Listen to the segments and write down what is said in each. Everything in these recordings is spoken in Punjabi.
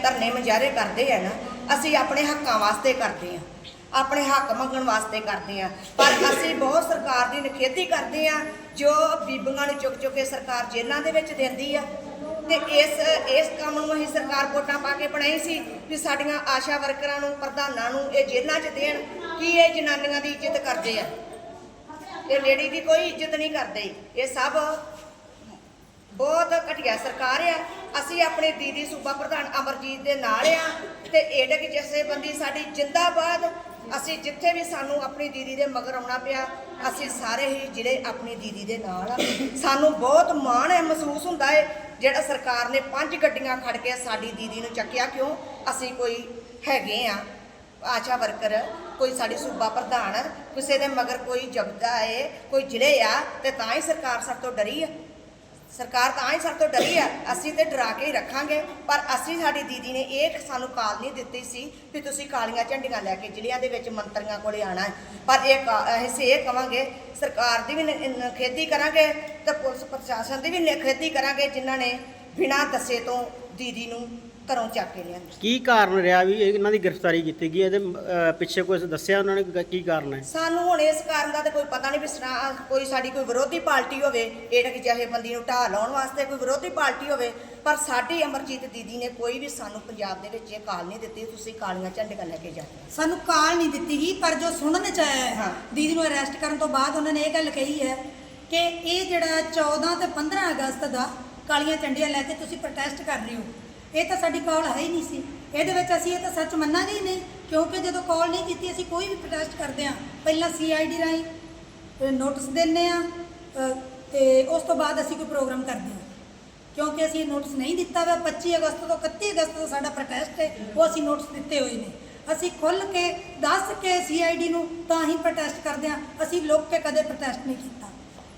ਅਸੀਂ ਆਪਣੇ ਧਰਨੇ ਮੁਜ਼ਾਹਰੇ ਕਰਦੇ ਆ ਨਾ, ਅਸੀਂ ਆਪਣੇ ਹੱਕਾਂ ਵਾਸਤੇ ਕਰਦੇ ਆ, ਆਪਣੇ ਹੱਕ ਮੰਗਣ ਵਾਸਤੇ ਕਰਦੇ ਆ। ਪਰ ਅਸੀਂ ਬਹੁਤ ਸਰਕਾਰ ਦੀ ਨਿਖੇਧੀ ਕਰਦੇ ਆ, ਜੋ ਬੀਬੀਆਂ ਨੂੰ ਚੁੱਕ ਚੁੱਕ ਕੇ ਸਰਕਾਰ ਜੇਲ੍ਹਾਂ ਦੇ ਵਿੱਚ ਦਿੰਦੀ ਆ। ਤੇ ਇਸ ਇਸ ਕੰਮ ਨੂੰ ਅਸੀਂ ਸਰਕਾਰ ਵੋਟਾਂ ਪਾ ਕੇ ਬਣਾਈ ਸੀ ਕਿ ਸਾਡੀਆਂ ਆਸ਼ਾ ਵਰਕਰਾਂ ਨੂੰ, ਪ੍ਰਧਾਨਾਂ ਨੂੰ ਇਹ ਜੇਲ੍ਹਾਂ 'ਚ ਦੇਣ, ਕੀ ਇਹ ਜਨਾਨੀਆਂ ਦੀ ਇੱਜ਼ਤ ਕਰਦੇ ਆ? ਇਹ ਲੇਡੀ ਦੀ ਕੋਈ ਇੱਜ਼ਤ ਨਹੀਂ ਕਰਦੇ। ਇਹ ਸਭ ਬਹੁਤ ਘਟੀਆ ਸਰਕਾਰ ਆ। ਅਸੀਂ ਆਪਣੇ ਦੀਦੀ ਸੂਬਾ ਪ੍ਰਧਾਨ ਅਮਰਜੀਤ ਦੇ ਨਾਲ ਆ ਤੇ ਏਡਕ ਜਥੇਬੰਦੀ ਸਾਡੀ ਜਿੰਦਾਬਾਦ। ਅਸੀਂ ਜਿੱਥੇ ਵੀ ਸਾਨੂੰ ਆਪਣੀ ਦੀਦੀ ਦੇ ਮਗਰ ਆਉਣਾ ਪਿਆ, ਅਸੀਂ ਸਾਰੇ ਹੀ ਜਿਹੜੇ ਆਪਣੀ ਦੀਦੀ ਦੇ ਨਾਲ ਆ। ਸਾਨੂੰ ਬਹੁਤ ਮਾਣ ਹੈ, ਮਹਿਸੂਸ ਹੁੰਦਾ ਹੈ, ਜਿਹੜਾ ਸਰਕਾਰ ਨੇ ਪੰਜ ਗੱਡੀਆਂ ਖੜ ਕੇ ਸਾਡੀ ਦੀਦੀ ਨੂੰ ਚੱਕਿਆ। ਕਿਉਂ? ਅਸੀਂ ਕੋਈ ਹੈਗੇ ਆ, ਆਸ਼ਾ ਵਰਕਰ, ਕੋਈ ਸਾਡੀ ਸੂਬਾ ਪ੍ਰਧਾਨ, ਕਿਸੇ ਦੇ ਮਗਰ ਕੋਈ ਜਬਦਾ ਹੈ, ਕੋਈ ਜ਼ਿਲ੍ਹੇ ਆ, ਤੇ ਤਾਂ ਹੀ ਸਰਕਾਰ ਸਾਡੇ ਤੋਂ ਡਰੀ ਆ। ਸਰਕਾਰ ਤਾਂ ਹੀ ਸਾਡੇ ਤੋਂ ਡਰੀ ਆ, ਅਸੀਂ ਤੇ ਡਰਾ ਕੇ ਹੀ ਰੱਖਾਂਗੇ, ਪਰ ਅਸੀਂ, ਸਾਡੀ ਦੀਦੀ ਨੇ ਇਹ ਸਾਨੂੰ ਕਾਲ ਨਹੀਂ ਦਿੱਤੀ ਸੀ ਵੀ ਤੁਸੀਂ ਕਾਲੀਆਂ ਝੰਡੀਆਂ ਲੈ ਕੇ ਜ਼ਿਲ੍ਹਿਆਂ ਦੇ ਵਿੱਚ ਮੰਤਰੀਆਂ ਕੋਲੇ ਆਣਾ ਹੈ। ਪਰ ਇਹ ਕਾ- ਅਸੀਂ ਇਹ ਕਵਾਂਗੇ, ਸਰਕਾਰ ਦੀ ਵੀ ਨ- ਨਿਖੇਧੀ ਕਰਾਂਗੇ ਤੇ ਪੁਲਿਸ ਪ੍ਰਸ਼ਾਸਨ ਦੀ ਵੀ ਨਿਖੇਧੀ ਕਰਾਂਗੇ, ਜਿਨ੍ਹਾਂ ਨੇ ਬਿਨਾਂ ਦੱਸੇ ਤੋਂ ਦੀਦੀ ਨੂੰ ਘਰੋਂ ਚੱਕ ਕੇ ਲਿਆਂਦਾ। ਕੀ ਕਾਰਨ ਰਿਹਾ ਵੀ ਇਹਨਾਂ ਦੀ ਗ੍ਰਿਫਤਾਰੀ ਕੀਤੀ ਗਈ ਇਹਦੇ ਅਹ, ਪਿੱਛੇ ਕੁਝ ਦੱਸਿਆ ਉਹਨਾਂ ਨੇ ਕਿ ਕੀ ਕਾਰਨ ਹੈ? ਸਾਨੂੰ ਹੁਣ ਇਸ ਕਾਰਨ ਦਾ ਤੇ ਕੋਈ ਪਤਾ ਨਹੀਂ ਵੀ ਸਨਾ- ਕੋਈ ਸਾਡੀ ਕੋਈ ਵਿਰੋਧੀ ਪਾਰਟੀ ਹੋਵੇ ਏਡਕ ਜਥੇਬੰਦੀ ਨੂੰ ਢਾਹ ਲਾਉਣ ਵਾਸਤੇ ਕੋਈ ਵਿਰੋਧੀ ਪਾਰਟੀ ਹੋਵੇ ਪਰ ਸਾਡੀ ਅਮਰਜੀਤ ਦੀਦੀ ਨੇ ਕੋਈ ਵੀ ਸਾਨੂੰ ਪੰਜਾਬ ਦੇ ਵਿੱਚ ਇਹ ਕਾਲ ਨਹੀਂ ਦਿੱਤੀ ਤੁਸੀਂ ਕਾਲੀਆਂ ਝੰਡੀਆਂ ਲੈ ਕੇ ਜਾਓ। ਸਾਨੂੰ ਕਾਲ ਨਹੀਂ ਦਿੱਤੀ ਗਈ ਪਰ ਜੋ ਸੁਣਨ ਚ ਆਇਆ ਹੈ ਹਾਂ। ਦੀਦੀ ਨੂੰ ਅਰੈਸਟ ਕਰਨ ਤੋਂ ਬਾਅਦ ਉਹਨਾਂ ਨੇ ਇਹ ਗੱਲ ਕਹੀ ਹੈ ਕਿ ਇਹ ਜਿਹੜਾ 14 ਤੇ 15 ਅਗਸਤ ਦਾ ਕਾਲੀਆਂ ਝੰਡੀਆਂ ਲੈ ਕੇ ਤੁਸੀਂ ਪ੍ਰੋਟੈਸਟ ਕਰ ਰਹੇ ਹੋ ਇਹ ਤਾਂ ਸਾਡੀ ਕਾਲ ਹੈ ਹੀ ਨਹੀਂ ਸੀ। ਇਹਦੇ ਵਿੱਚ ਅਸੀਂ ਇਹ ਤਾਂ ਸੱਚ ਮੰਨਾਂਗੇ ਹੀ ਨਹੀਂ, ਕਿਉਂਕਿ ਜਦੋਂ ਕਾਲ ਨਹੀਂ ਕੀਤੀ, ਅਸੀਂ ਕੋਈ ਵੀ ਪ੍ਰੋਟੈਸਟ ਕਰਦੇ ਹਾਂ। ਪਹਿਲਾਂ ਸੀਆਈਡੀ ਰਾਹੀਂ ਨੋਟਿਸ ਦਿੰਨੇ ਆ ਤੇ ਉਸ ਤੋਂ ਬਾਅਦ ਅਸੀਂ ਕੋਈ ਪ੍ਰੋਗਰਾਮ ਕਰਦੇ ਹਾਂ। ਕਿਉਂਕਿ ਅਸੀਂ ਨੋਟਿਸ ਨਹੀਂ ਦਿੱਤਾ ਵਾ। 25 ਅਗਸਤ ਤੋਂ 31 ਅਗਸਤ ਤੋਂ ਸਾਡਾ ਪ੍ਰੋਟੈਸਟ ਹੈ, ਉਹ ਅਸੀਂ ਨੋਟਿਸ ਦਿੱਤੇ ਹੋਏ ਨੇ। ਅਸੀਂ ਖੁੱਲ ਕੇ ਦੱਸ ਕੇ ਸੀਆਈਡੀ ਨੂੰ ਤਾਂ ਹੀ ਪ੍ਰੋਟੈਸਟ ਕਰਦੇ ਹਾਂ। ਅਸੀਂ ਲੋਕ ਕੇ ਕਦੇ ਪ੍ਰੋਟੈਸਟ ਨਹੀਂ ਕੀਤਾ।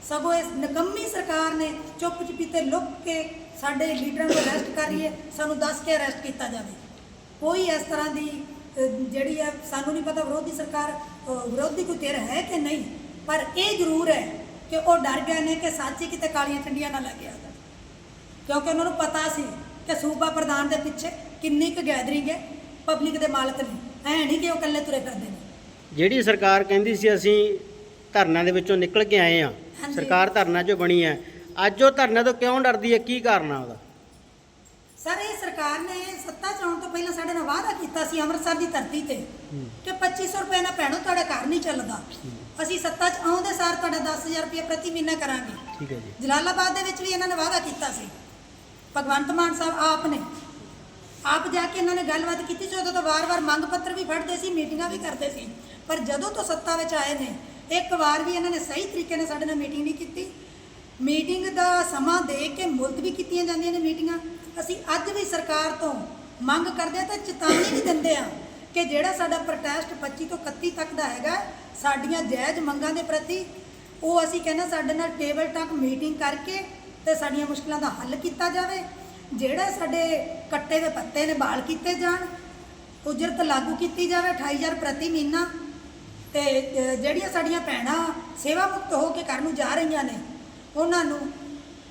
ਸਗੋਂ ਇਸ ਨਿਕੰਮੀ ਸਰਕਾਰ ਨੇ ਚੁੱਪ ਚੁਪੀਤੇ ਲੁੱਕ ਕੇ ਸਾਡੇ ਲੀਡਰਾਂ ਨੂੰ ਅਰੈਸਟ ਕਰ ਰਹੀ ਹੈ ਸਾਨੂੰ ਦੱਸ ਕੇ ਅਰੈਸਟ ਕੀਤਾ ਜਾਵੇ। ਕੋਈ ਇਸ ਤਰ੍ਹਾਂ ਦੀ ਜਿਹੜੀ ਹੈ, ਸਾਨੂੰ ਨਹੀਂ ਪਤਾ ਵਿਰੋਧੀ ਸਰਕਾਰ ਵਿਰੋਧੀ ਕੋਈ ਤੇਰ ਹੈ ਕਿ ਨਹੀਂ, ਪਰ ਇਹ ਜ਼ਰੂਰ ਹੈ ਕਿ ਉਹ ਡਰ ਗਏ ਨੇ ਕਿ ਸੱਚ ਕਿਤੇ ਕਾਲੀਆਂ ਠੰਡੀਆਂ ਨਾ ਲੱਗਿਆ ਕਿਉਂਕਿ ਉਹਨਾਂ ਨੂੰ ਪਤਾ ਸੀ ਕਿ ਸੂਬਾ ਪ੍ਰਧਾਨ ਦੇ ਪਿੱਛੇ ਕਿੰਨੀ ਕੁ ਗੈਦਰਿੰਗ ਹੈ ਪਬਲਿਕ ਦੇ ਮਾਲਕ ਨੇ ਐ ਨਹੀਂ ਕਿ ਉਹ ਇਕੱਲੇ ਤੁਰੇ ਕਰਦੇ ਨੇ। ਜਿਹੜੀ ਸਰਕਾਰ ਕਹਿੰਦੀ ਸੀ ਅਸੀਂ ਧਰਨਾ ਦੇ ਵਿੱਚੋਂ ਨਿਕਲ ਕੇ ਆਏ ਆ ਸਰਕਾਰ ਧਰਨਾ 'ਚੋਂ ਬਣੀ ਹੈ। ਅੱਜ ਉਹ ਧਰਨੇ ਤੋਂ ਕਿਉਂ ਡਰਦੀ ਹੈ? ਕੀ ਕਾਰਨ ਆ ਉਹਦਾ? ਸਰ ਇਹ ਸਰਕਾਰ ਨੇ ਸੱਤਾ 'ਚ ਆਉਣ ਤੋਂ ਪਹਿਲਾਂ ਸਾਡੇ ਨਾਲ ਵਾਅਦਾ ਕੀਤਾ ਸੀ ਅੰਮ੍ਰਿਤਸਰ ਦੀ ਧਰਤੀ ਤੇ ਕਿ 2500 ਰੁਪਏ ਨਾਲ ਭੈਣੋ ਤੁਹਾਡਾ ਘਰ ਨਹੀਂ ਚੱਲਦਾ। ਅਸੀਂ ਸੱਤਾ 'ਚ ਆਉਂਦੇ ਸਾਰ ਤੁਹਾਡਾ 10000 ਰੁਪਏ ਪ੍ਰਤੀ ਮਹੀਨਾ ਕਰਾਂਗੇ। ਠੀਕ ਹੈ ਜੀ। ਜਲਾਲਾਬਾਦ ਦੇ ਵਿੱਚ ਵੀ ਇਹਨਾਂ ਨੇ ਵਾਅਦਾ ਕੀਤਾ ਸੀ। ਭਗਵੰਤ ਮਾਨ ਸਾਹਿਬ ਆਪ ਨੇ। ਆਪ ਜਾ ਕੇ ਇਹਨਾਂ ਨੇ ਗੱਲਬਾਤ ਕੀਤੀ ਸੀ ਉਦੋਂ ਤਾਂ ਵਾਰ-ਵਾਰ ਮੰਗ ਪੱਤਰ ਵੀ ਫੜਦੇ ਸੀ ਮੀਟਿੰਗਾਂ ਵੀ ਕਰਦੇ ਸੀ। ਪਰ ਜਦੋਂ ਤੋਂ ਸੱਤਾ ਵਿੱਚ ਆਏ ਨੇ ਇੱਕ ਵਾਰ ਵੀ ਇਹਨਾਂ ਨੇ ਸਹੀ ਤਰੀਕੇ ਨਾਲ ਸਾਡੇ ਨਾਲ ਮੀਟਿੰਗ ਨਹੀਂ ਕੀਤੀ। ਮੀਟਿੰਗ ਦਾ ਸਮਾਂ ਦੇ ਕੇ ਮੁਲਤਵੀ ਕੀਤੀਆਂ ਜਾਂਦੀਆਂ ਨੇ ਮੀਟਿੰਗਾਂ ਅਸੀਂ ਅੱਜ ਵੀ ਸਰਕਾਰ ਤੋਂ ਮੰਗ ਕਰਦੇ ਹਾਂ ਤਾਂ ਚੇਤਾਵਨੀ ਵੀ ਦਿੰਦੇ ਆ ਕਿ ਜਿਹੜਾ ਸਾਡਾ ਪ੍ਰੋਟੈਸਟ 25 ਤੋਂ 31 ਤੱਕ ਦਾ ਹੈਗਾ, ਸਾਡੀਆਂ ਜਾਇਜ਼ ਮੰਗਾਂ ਦੇ ਪ੍ਰਤੀ ਉਹ ਅਸੀਂ ਕਹਿੰਦੇ ਸਾਡੇ ਨਾਲ ਟੇਬਲ ਤੱਕ ਮੀਟਿੰਗ ਕਰਕੇ ਤੇ ਸਾਡੀਆਂ ਮੁਸ਼ਕਲਾਂ ਦਾ ਹੱਲ ਕੀਤਾ ਜਾਵੇ। ਜਿਹੜਾ ਸਾਡੇ ਕੱਟੇ ਦੇ ਪੱਤੇ ਨੇ ਬਾਲ ਕੀਤੇ ਜਾਣ ਉਜਰਤ ਲਾਗੂ ਕੀਤੀ ਜਾਵੇ 28000 ਪ੍ਰਤੀ ਮਹੀਨਾ। ਤੇ ਜਿਹੜੀਆਂ ਸਾਡੀਆਂ ਭੈਣਾਂ ਸੇਵਾ ਮੁਕਤ ਹੋ ਕੇ ਘਰ ਨੂੰ ਜਾ ਰਹੀਆਂ ਨੇ ਉਹਨਾਂ ਨੂੰ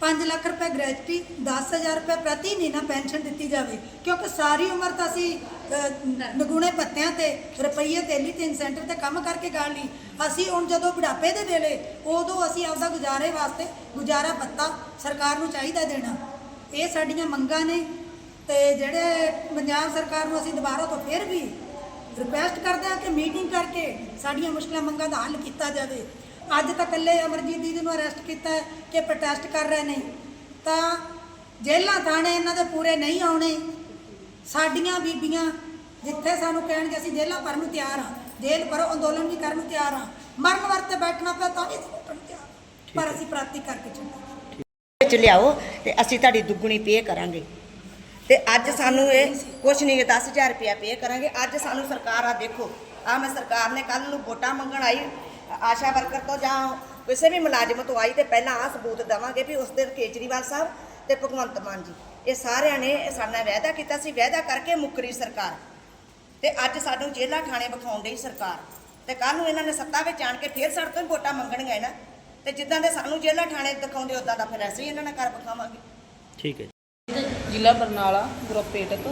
5 ਲੱਖ ਰੁਪਏ ਗ੍ਰੈਜੂਟੀ 10000 ਰੁਪਏ ਪ੍ਰਤੀ ਮਹੀਨਾ ਪੈਨਸ਼ਨ ਦਿੱਤੀ ਜਾਵੇ। ਕਿਉਂਕਿ ਸਾਰੀ ਉਮਰ ਤਾਂ ਅਸੀਂ ਅ, ਨਗੂਣੇ ਪੱਤਿਆਂ ਤੇ ਰੁਪਈਏ ਤੇਲੀ ਤੇ ਇਨਸੈਂਟਿਵ ਤੇ ਕੰਮ ਕਰਕੇ ਗਾਲ ਲਈ। ਅਸੀਂ ਹੁਣ ਜਦੋਂ ਬੁਢਾਪੇ ਦੇ ਵੇਲੇ ਉਦੋਂ ਅਸੀਂ ਆਪਦਾ ਗੁਜ਼ਾਰੇ ਵਾਸਤੇ ਗੁਜ਼ਾਰਾ ਪੱਤਾ ਸਰਕਾਰ ਨੂੰ ਚਾਹੀਦਾ ਦੇਣਾ। ਇਹ ਸਾਡੀਆਂ ਮੰਗਾਂ ਨੇ ਤੇ ਜਿਹੜੇ ਪੰਜਾਬ ਸਰਕਾਰ ਨੂੰ ਅਸੀਂ ਦੁਬਾਰਾ ਤੋਂ ਫਿਰ ਵੀ ਰਿਕੁਐਸਟ ਕਰਦੇ ਹਾਂ ਕਿ ਮੀਟਿੰਗ ਕਰਕੇ ਸਾਡੀਆਂ ਮੁਸ਼ਕਲਾਂ ਮੰਗਾਂ ਦਾ ਹੱਲ ਕੀਤਾ ਜਾਵੇ। ਅੱਜ ਤਾਂ ਇਕੱਲੇ ਅਮਰਜੀਤ ਦੀਦੀ ਨੂੰ ਅਰੈਸਟ ਕੀਤਾ ਹੈ ਕਿ ਪ੍ਰੋਟੈਸਟ ਕਰ ਰਹੇ ਨੇ। ਤਾਂ ਜੇਲ੍ਹਾਂ ਥਾਣੇ ਇਹਨਾਂ ਦੇ ਪੂਰੇ ਨਹੀਂ ਆਉਣੇ। ਸਾਡੀਆਂ ਬੀਬੀਆਂ ਜਿੱਥੇ ਸਾਨੂੰ ਕਹਿਣਗੇ ਅਸੀਂ ਜੇਲ੍ਹਾਂ ਭਰਨ ਨੂੰ ਤਿਆਰ ਹਾਂ ਜੇਲ੍ਹ ਭਰੋ ਅੰਦੋਲਨ ਵੀ ਕਰਨ ਨੂੰ ਤਿਆਰ ਹਾਂ। ਮਰਨ ਵਰਤੇ ਬੈਠਣਾ ਪਿਆ ਤਾਂ ਵੀ ਅਸੀਂ ਤਿਆਰ। ਪਰ ਅਸੀਂ ਪ੍ਰਾਪਤੀ ਕਰਕੇ ਚੱਲਾਂਗੇ ਵਿੱਚ ਲਿਆਓ ਤੇ ਅਸੀਂ ਤੁਹਾਡੀ ਦੁੱਗਣੀ ਪੇ ਕਰਾਂਗੇ। ਤੇ ਅੱਜ ਸਾਨੂੰ ਇਹ ਕੁਛ ਨਹੀਂ 10000 ਰੁਪਇਆ ਪੇ ਕਰਾਂਗੇ। ਅੱਜ ਸਾਨੂੰ ਸਰਕਾਰ ਆ, ਦੇਖੋ, ਆ ਮੈਂ ਸਰਕਾਰ ਨੇ ਕੱਲ ਨੂੰ ਵੋਟਾਂ ਮੰਗਣ ਆਈ, ਆਸ਼ਾ ਵਰਕਰ ਤੋਂ ਜਾਂ ਕਿਸੇ ਵੀ ਮੁਲਾਜ਼ਮ ਤੋਂ ਆਈ ਤੇ ਪਹਿਲਾਂ ਆ ਸਬੂਤ ਦੇਵਾਂਗੇ ਵੀ ਉਸ ਦਿਨ ਕੇਜਰੀਵਾਲ ਸਾਹਿਬ ਤੇ ਭਗਵੰਤ ਮਾਨ ਜੀ। ਇਹ ਸਾਰਿਆਂ ਨੇ ਸਾਡੇ ਨਾਲ ਵਾਅਦਾ ਕੀਤਾ ਸੀ, ਵਾਅਦਾ ਕਰਕੇ ਮੁੱਕਰੀ ਸਰਕਾਰ। ਤੇ ਅੱਜ ਸਾਨੂੰ ਜੇਲ੍ਹਾਂ ਥਾਣੇ ਵਿਖਾਉਣ ਡਈ ਸਰਕਾਰ। ਤੇ ਕੱਲ ਨੂੰ ਇਹਨਾਂ ਨੇ ਸੱਤਾ ਵਿੱਚ ਆਣ ਕੇ ਫੇਰ ਸਾਡੇ ਤੋਂ ਹੀ ਵੋਟਾਂ ਮੰਗਣਗੇ ਨਾ। ਤੇ ਜਿੱਦਾਂ ਦੇ ਸਾਨੂੰ ਜੇਲ੍ਹਾਂ ਥਾਣੇ ਦਿਖਾਉਂਦੇ ਉਦਾਂ ਦਾ ਫਿਰ ਅਸੀਂ ਇਹਨਾਂ ਨਾਲ ਕਰ ਵਿਖਾਵਾਂਗੇ। ਠੀਕ ਹੈ ਜ਼ਿਲ੍ਹਾ ਬਰਨਾਲਾ ਗੁਰਪੇਟਕ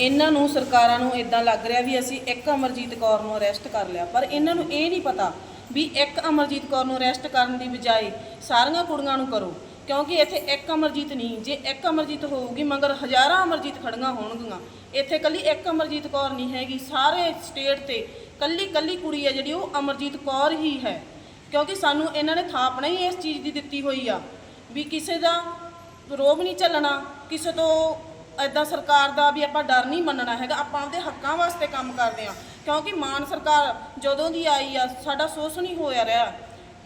ਇਹਨਾਂ ਨੂੰ, ਸਰਕਾਰਾਂ ਨੂੰ ਇਦਾਂ ਲੱਗ ਰਿਹਾ ਵੀ ਅਸੀਂ ਇੱਕ ਅਮਰਜੀਤ ਕੌਰ ਨੂੰ ਅਰੈਸਟ ਕਰ ਲਿਆ। ਪਰ ਇਹਨਾਂ ਨੂੰ ਇਹ ਨਹੀਂ ਪਤਾ ਵੀ ਇੱਕ ਅਮਰਜੀਤ ਕੌਰ ਨੂੰ ਅਰੈਸਟ ਕਰਨ ਦੀ ਬਜਾਏ ਸਾਰੀਆਂ ਕੁੜੀਆਂ ਨੂੰ ਕਰੋ। ਕਿਉਂਕਿ ਇੱਥੇ ਇੱਕ ਅਮਰਜੀਤ ਨਹੀਂ। ਜੇ ਇੱਕ ਅਮਰਜੀਤ ਹੋਊਗੀ, ਮਗਰ ਹਜ਼ਾਰਾਂ ਅਮਰਜੀਤ ਖੜੀਆਂ ਹੋਣਗੀਆਂ। ਇੱਥੇ ਕੱਲੀ ਇੱਕ ਅਮਰਜੀਤ ਕੌਰ ਨਹੀਂ ਹੈਗੀ। ਸਾਰੇ ਸਟੇਟ ਤੇ ਕੱਲੀ ਕੱਲੀ ਕੁੜੀ ਹੈ ਜਿਹੜੀ, ਉਹ ਅਮਰਜੀਤ ਕੌਰ ਹੀ ਹੈ। ਕਿਉਂਕਿ ਸਾਨੂੰ ਇਹਨਾਂ ਨੇ ਥਾਪਣਾ ਹੀ ਇਸ ਚੀਜ਼ ਦੀ ਦਿੱਤੀ ਹੋਈ ਆ ਵੀ ਕਿਸੇ ਦਾ ਰੋਬ ਨਹੀਂ ਚੱਲਣਾ, ਕਿਸੇ ਤੋਂ ਐਦਾਂ ਸਰਕਾਰ ਦਾ ਵੀ ਆਪਾਂ ਡਰ ਨਹੀਂ ਮੰਨਣਾ ਹੈਗਾ, ਆਪਾਂ ਆਪਦੇ ਹੱਕਾਂ ਵਾਸਤੇ ਕੰਮ ਕਰਦੇ ਆ ਕਿਉਂਕਿ ਮਾਨ ਸਰਕਾਰ ਜਦੋਂ ਦੀ ਆਈ ਆ, ਸਾਡਾ ਸੋਸ ਨਹੀਂ ਹੋਇਆ ਰਿਹਾ।